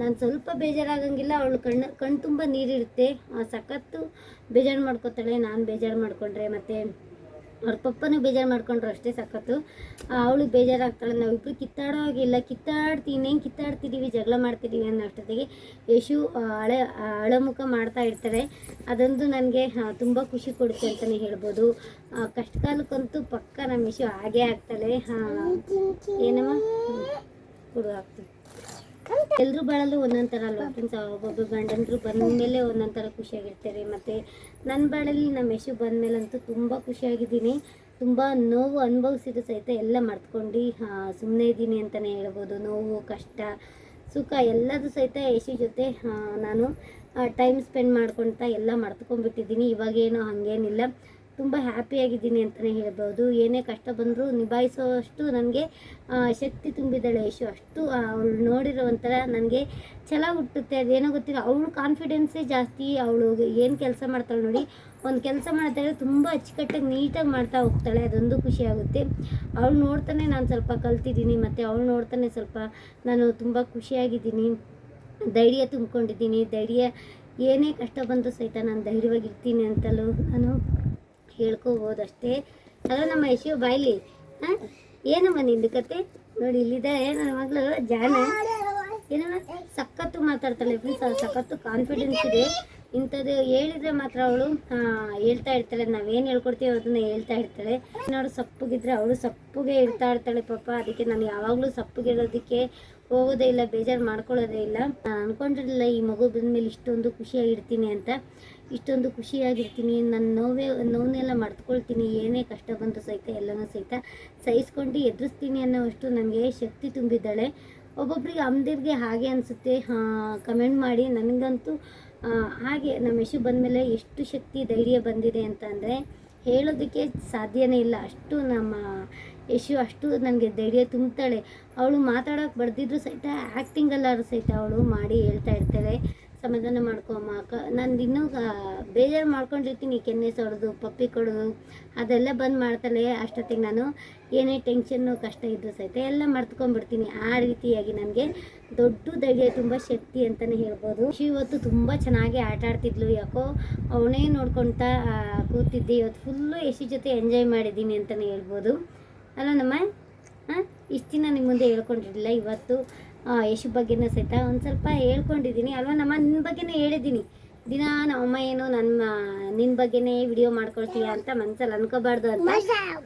ನಾನು ಸ್ವಲ್ಪ ಬೇಜಾರಾಗಂಗಿಲ್ಲ, ಅವಳು ಕಣ್ಣು ಕಣ್ಣು ತುಂಬ ನೀರಿರುತ್ತೆ. ಸಖತ್ತು ಬೇಜಾರು ಮಾಡ್ಕೋತಾಳೆ, ನಾನು ಬೇಜಾರು ಮಾಡಿಕೊಂಡ್ರೆ ಮತ್ತು ಅವ್ರ ಪಪ್ಪನೂ ಬೇಜಾರು ಮಾಡ್ಕೊಂಡ್ರು ಅಷ್ಟೇ ಸಖತ್ತು. ಅವಳು ಬೇಜಾರಾಗ್ತಾಳೆ. ನಾವಿಬ್ರು ಕಿತ್ತಾಡೋ ಹಾಗಿಲ್ಲ. ಕಿತ್ತಾಡ್ತೀನಿ, ಹೆಂಗೆ ಕಿತ್ತಾಡ್ತಿದ್ದೀವಿ ಜಗಳ ಮಾಡ್ತಿದ್ದೀವಿ ಅನ್ನೋ ಅಷ್ಟೊತ್ತಿಗೆ ಯಶು ಹಳೆ ಹಳಮುಖ ಮಾಡ್ತಾ ಇರ್ತಾರೆ. ಅದೊಂದು ನನಗೆ ತುಂಬ ಖುಷಿ ಕೊಡುತ್ತೆ ಅಂತಲೇ ಹೇಳ್ಬೋದು. ಕಷ್ಟ ಕಾಲಕ್ಕಂತೂ ಪಕ್ಕ ನಮ್ಮ ಯಶು ಹಾಗೇ ಆಗ್ತಾಳೆ. ಏನಮ್ಮ. ಕೊಡು, ಹಾಕ್ತೀನಿ. ಎಲ್ಲರೂ ಬಾಳಲ್ಲೂ ಒಂದೊಂದು ಥರ ಅಲ್ವಾ ಫ್ರೆಂಡ್ಸ್ ಒಬ್ಬೊಬ್ಬರು ಗಂಡಂದ್ರು ಬಂದಮೇಲೆ ಒಂದೊಂದು ಥರ ಖುಷಿಯಾಗಿರ್ತಾರೆ. ಮತ್ತು ನನ್ನ ಬಾಳಲ್ಲಿ ನಮ್ಮ ಯಶು ಬಂದ್ಮೇಲಂತೂ ತುಂಬ ಖುಷಿಯಾಗಿದ್ದೀನಿ. ತುಂಬ ನೋವು ಅನುಭವಿಸಿದ್ದು ಸಹಿತ ಎಲ್ಲ ಮರ್ತ್ಕೊಂಡು ಸುಮ್ಮನೆ ಇದ್ದೀನಿ ಅಂತಲೇ ಹೇಳ್ಬೋದು. ನೋವು, ಕಷ್ಟ, ಸುಖ ಎಲ್ಲದೂ ಸಹಿತ ಯಶು ಜೊತೆ ನಾನು ಟೈಮ್ ಸ್ಪೆಂಡ್ ಮಾಡ್ಕೊಳ್ತಾ ಎಲ್ಲ ಮರ್ತ್ಕೊಂಡ್ಬಿಟ್ಟಿದ್ದೀನಿ. ಇವಾಗೇನು ಹಾಗೇನಿಲ್ಲ. ತುಂಬ ಹ್ಯಾಪಿಯಾಗಿದ್ದೀನಿ ಅಂತಲೇ ಹೇಳ್ಬೋದು. ಏನೇ ಕಷ್ಟ ಬಂದರೂ ನಿಭಾಯಿಸೋಷ್ಟು ನನಗೆ ಶಕ್ತಿ ತುಂಬಿದ್ದಾಳೆ ಯಶು. ಅಷ್ಟು ಅವಳು ನೋಡಿರೋ ಒಂಥರ ನನಗೆ ಛಲ ಹುಟ್ಟುತ್ತೆ. ಅದೇನೋ ಗೊತ್ತಿಲ್ಲ. ಅವಳು ಕಾನ್ಫಿಡೆನ್ಸೇ ಜಾಸ್ತಿ. ಅವಳು ಏನು ಕೆಲಸ ಮಾಡ್ತಾಳೆ ನೋಡಿ. ಒಂದು ಕೆಲಸ ಮಾಡ್ತಾಳೆ ತುಂಬ ಅಚ್ಚುಕಟ್ಟಾಗಿ ನೀಟಾಗಿ ಮಾಡ್ತಾ ಹೋಗ್ತಾಳೆ. ಅದೊಂದು ಖುಷಿ ಆಗುತ್ತೆ. ಅವಳು ನೋಡ್ತಾನೆ ನಾನು ಸ್ವಲ್ಪ ಕಲ್ತಿದ್ದೀನಿ ಮತ್ತು ಅವಳು ನೋಡ್ತಾನೆ ಸ್ವಲ್ಪ ನಾನು ತುಂಬ ಖುಷಿಯಾಗಿದ್ದೀನಿ ಧೈರ್ಯ ತುಂಬಿಕೊಂಡಿದ್ದೀನಿ. ಧೈರ್ಯ ಏನೇ ಕಷ್ಟ ಬಂದರೂ ಸಹಿತ ನಾನು ಧೈರ್ಯವಾಗಿರ್ತೀನಿ ಅಂತಲೂ ನಾನು ಹೇಳ್ಕೋಬೋದು ಅಷ್ಟೇ ಅಲ್ಲ, ನಮ್ಮ ಯಶು ಬಾಯ್ಲಿ, ಹಾಂ? ಏನಮ್ಮ ನಿಂದು ಕತೆ? ನೋಡಿ, ಇಲ್ಲಿದೆ. ನನ್ನ ಮಗಳು? ಜಾನ? ಏನಮ್ಮ? ಸಖತ್ತು ಮಾತಾಡ್ತಾಳೆ ಫ್ರೆಂಡ್ಸ್ ಸಖತ್ತು ಕಾನ್ಫಿಡೆನ್ಸ್ ಇದೆ. ಇಂಥದ್ದು ಹೇಳಿದ್ರೆ ಮಾತ್ರ ಅವಳು ಹೇಳ್ತಾ ಇರ್ತಾಳೆ. ನಾವೇನು ಹೇಳ್ಕೊಡ್ತೀವಿ ಅದನ್ನ ಹೇಳ್ತಾ ಇರ್ತಾಳೆ. ನೋಡು ಸಪ್ಪಗಿದ್ರೆ ಅವಳು ಸಪ್ಪಗೆ ಇರ್ತಾ ಇರ್ತಾಳೆ ಪಾಪ. ಅದಕ್ಕೆ ನಾನು ಯಾವಾಗಲೂ ಸಪ್ಪಗೆ ಇರೋದಕ್ಕೆ ಹೋಗೋದೇ ಇಲ್ಲ, ಬೇಜಾರು ಮಾಡ್ಕೊಳ್ಳೋದೇ ಇಲ್ಲ. ನಾನು ಅನ್ಕೊಂಡಿರಲಿಲ್ಲ, ಈ ಮಗು ಬಂದಮೇಲೆ ಇಷ್ಟೊಂದು ಖುಷಿಯಾಗಿರ್ತೀನಿ ಅಂತ. ಇಷ್ಟೊಂದು ಖುಷಿಯಾಗಿರ್ತೀನಿ. ನನ್ನ ನೋವೇ ನೋವನ್ನೆಲ್ಲ ಮರ್ತ್ಕೊಳ್ತೀನಿ. ಏನೇ ಕಷ್ಟ ಬಂತು ಸಹಿತ, ಎಲ್ಲನೂ ಸಹಿತ ಸಹಿಸ್ಕೊಂಡು ಎದುರಿಸ್ತೀನಿ ಅನ್ನೋವಷ್ಟು ನನಗೆ ಶಕ್ತಿ ತುಂಬಿದ್ದಾಳೆ. ಒಬ್ಬೊಬ್ಬರಿಗೆ ಅಮ್ದಿರ್ಗೆ ಹಾಗೆ ಅನಿಸುತ್ತೆ. ಕಮೆಂಟ್ ಮಾಡಿ. ನನಗಂತೂ ಹಾಗೆ ನಮ್ಮ ಯಶು ಬಂದಮೇಲೆ ಎಷ್ಟು ಶಕ್ತಿ, ಧೈರ್ಯ ಬಂದಿದೆ ಅಂತ ಅಂದರೆ ಹೇಳೋದಕ್ಕೆ ಸಾಧ್ಯನೇ ಇಲ್ಲ. ಅಷ್ಟು ನಮ್ಮ ಯಶು ಅಷ್ಟು ನನಗೆ ಧೈರ್ಯ ತುಂಬ್ತಾಳೆ. ಅವಳು ಮಾತಾಡೋಕೆ ಬರ್ದಿದ್ರು ಸಹಿತ ಆ್ಯಕ್ಟಿಂಗಲ್ಲಾದ್ರು ಸಹಿತ ಅವಳು ಮಾಡಿ ಹೇಳ್ತಾ ಇರ್ತಾಳೆ ಸಮಾಧಾನ ಮಾಡ್ಕೊಮ್ಮ. ನಂದು ನಾನು ಇನ್ನೂ ಬೇಜಾರು ಮಾಡ್ಕೊಂಡಿರ್ತೀನಿ ಕೆನ್ನೆ ಸೊಡೋದು ಪಪ್ಪಿ ಕೊಡೋದು. ಅದೆಲ್ಲ ಬಂದು ಮಾಡ್ತಾಳೆ ಅಷ್ಟೊತ್ತಿಗೆ ನಾನು ಏನೇ ಟೆನ್ಷನ್ನು ಕಷ್ಟ ಇದ್ದರೂ ಸಹಿತ ಎಲ್ಲ ಮರ್ತ್ಕೊಂಡ್ಬಿಡ್ತೀನಿ. ಆ ರೀತಿಯಾಗಿ ನನಗೆ ದೊಡ್ಡ ಧೈರ್ಯ ತುಂಬ ಶಕ್ತಿ ಅಂತಲೇ ಹೇಳ್ಬೋದು. ಇವತ್ತು ತುಂಬ ಚೆನ್ನಾಗಿ ಆಟ ಆಡ್ತಿದ್ಲು. ಯಾಕೋ ಅವನೇ ನೋಡ್ಕೊಳ್ತಾ ಆ, ಕೂತಿದ್ದೆ. ಇವತ್ತು ಫುಲ್ಲು ಎಷ್ಟು ಜೊತೆ ಎಂಜಾಯ್ ಮಾಡಿದ್ದೀನಿ ಅಂತಲೇ ಹೇಳ್ಬೋದು. ಅಲ್ಲ ನಮ್ಮ? ಹಾಂ ಇಷ್ಟು ದಿನ ನಿಮ್ಮ ಮುಂದೆ ಹೇಳ್ಕೊಂಡಿರಲಿಲ್ಲ ಇವತ್ತು. ಯಶು ಬಗ್ಗೆನೂ ಸಹಿತ ಒಂದು ಸ್ವಲ್ಪ ಹೇಳ್ಕೊಂಡಿದ್ದೀನಿ. ಅಲ್ವಾ? ನಮ್ಮ ನಿನ್ನ ಬಗ್ಗೆನೇ ಹೇಳಿದ್ದೀನಿ. ದಿನ ನಮ್ಮಮ್ಮ ಏನು ನನ್ನ ನಿನ್ನ ಬಗ್ಗೆನೇ ವಿಡಿಯೋ ಮಾಡ್ಕೊಳ್ತೀಯ ಅಂತ ಮನ್ಸಲ್ಲಿ ಅನ್ಕೋಬಾರ್ದು ಅಂತ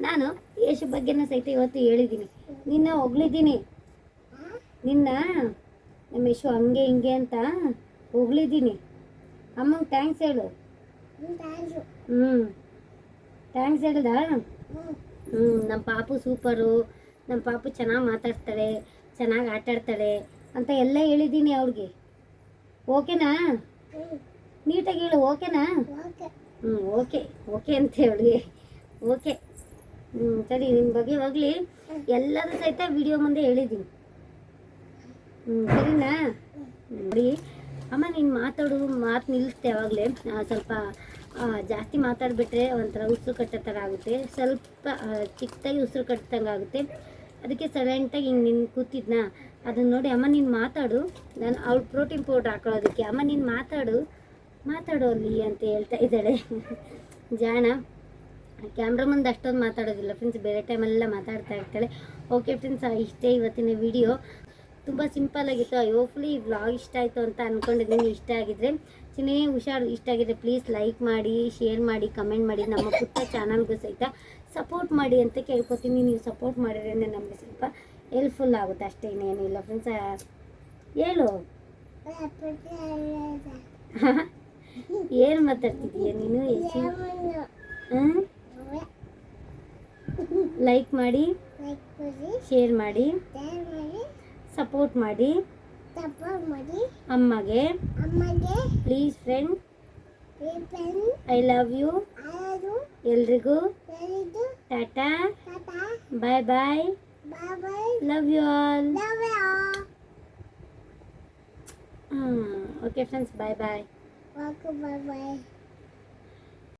ನಾನು ಯಶು ಬಗ್ಗೆನೂ ಸಹಿತ ಇವತ್ತು ಹೇಳಿದ್ದೀನಿ. ನಿನ್ನ ಹೊಗಳಿದ್ದೀನಿ. ನಿನ್ನ ನಮ್ಮ ಯಶು ಹಂಗೆ ಹಿಂಗೆ ಅಂತ ಹೊಗಳಿದ್ದೀನಿ. ಅಮ್ಮಂಗೆ ಥ್ಯಾಂಕ್ಸ್ ಹೇಳು. ಹ್ಞೂ ಥ್ಯಾಂಕ್ಸ್ ಹೇಳ್ದಾ? ಹ್ಞೂ ನಮ್ಮ ಪಾಪು ಸೂಪರು ನಮ್ಮ ಪಾಪು ಚೆನ್ನಾಗಿ ಮಾತಾಡ್ತಾಳೆ ಚೆನ್ನಾಗಿ ಆಟ ಆಡ್ತಾಳೆ ಅಂತ ಎಲ್ಲ ಹೇಳಿದ್ದೀನಿ ಅವ್ರಿಗೆ ಓಕೆನಾ? ನೀಟಾಗಿ ಹೇಳು ಓಕೆನಾ? ಹ್ಞೂ ಓಕೆ ಓಕೆ ಅಂತ ಅವಳಿಗೆ ಓಕೆ. ಹ್ಞೂ ಸರಿ ನಿಮ್ಮ ಬಗ್ಗೆ ಹೋಗಲಿ. ಎಲ್ಲರೂ ಸಹಿತ ವಿಡಿಯೋ ಮುಂದೆ ಹೇಳಿದ್ದೀನಿ. ಹ್ಞೂ ಸರಿನಾ? ನೋಡಿ. ಅಮ್ಮ ನೀನು ಮಾತಾಡು ಮಾತು ನಿಲ್ಲಿಸ್ತೆ ಯಾವಾಗಲೇ. ಸ್ವಲ್ಪ ಜಾಸ್ತಿ ಮಾತಾಡಿಬಿಟ್ರೆ ಒಂಥರ ಉಸಿರು ಕಟ್ಟೋ ಥರ ಆಗುತ್ತೆ. ಸ್ವಲ್ಪ ಚಿಕ್ಕದಾಗಿ ಉಸಿರು ಕಟ್ಟಂಗೆ ಆಗುತ್ತೆ ಅದಕ್ಕೆ ಸೈಲೆಂಟಾಗಿ ಹಿಂಗೆ ನಿನ್ನ ಕೂತಿದ್ನಾ? ಅದನ್ನ ನೋಡಿ ಅಮ್ಮ ನೀನು ಮಾತಾಡು. ನಾನು ಅವಳು ಪ್ರೋಟೀನ್ ಪೌಡ್ರ್ ಹಾಕೊಳ್ಳೋದಕ್ಕೆ. ಅಮ್ಮ ನೀನು ಮಾತಾಡು. ಮಾತಾಡು ಅಲ್ಲಿ ಅಂತ ಹೇಳ್ತಾ ಇದ್ದಾಳೆ. ಜಾಣ ಕ್ಯಾಮ್ರಾ ಮುಂದೆ ಅಷ್ಟೊಂದು ಮಾತಾಡೋದಿಲ್ಲ ಫ್ರೆಂಡ್ಸ್ ಬೇರೆ ಟೈಮಲ್ಲೆಲ್ಲ ಮಾತಾಡ್ತಾ ಇರ್ತಾಳೆ. ಓಕೆ ಫ್ರೆಂಡ್ಸ್ ಇಷ್ಟೇ ಇವತ್ತಿನ ವಿಡಿಯೋ ತುಂಬ ಸಿಂಪಲ್ ಆಗಿತ್ತು. ಹೋಪ್ಫುಲಿ ಈ ವ್ಲಾಗ್ ಇಷ್ಟ ಆಯಿತು ಅಂತ ಅಂದ್ಕೊಂಡಿದ್ದೀನಿ ಇಷ್ಟ ಆಗಿದ್ರೆ, ಚಿನ್ನೇ, ಹುಷಾರು, ಇಷ್ಟ ಆಗಿದ್ರೆ ಪ್ಲೀಸ್ ಲೈಕ್ ಮಾಡಿ ಶೇರ್ ಮಾಡಿ ಕಮೆಂಟ್ ಮಾಡಿ. ನಮ್ಮ ಪುಟ್ಟ ಚಾನಲ್ಗೂ ಸಹಿತ ಸಪೋರ್ಟ್ ಮಾಡಿ ಅಂತ ಕೇಳ್ಕೊತೀನಿ. ನೀವು ಸಪೋರ್ಟ್ ಮಾಡಿದ್ರೆ ನಮಗೆ ಸ್ವಲ್ಪ ಹೆಲ್ಪ್ಫುಲ್ ಆಗುತ್ತೆ ಅಷ್ಟೇ ಇನ್ನೇನಿಲ್ಲ ಫ್ರೆಂಡ್ಸ್ ಹೇಳು. ಏನು ಮಾತಾಡ್ತಿದ್ದೀಯ ನೀನು? ಯಶು ಹಾಂ ಲೈಕ್ ಮಾಡಿ ಶೇರ್ ಮಾಡಿ ಸಪೋರ್ಟ್ ಮಾಡಿ ಅಮ್ಮಗೆ please friend I love you ಎಲ್ರಿಗೂ Tata. Bye bye. Love you all okay friends bye bye Bye bye.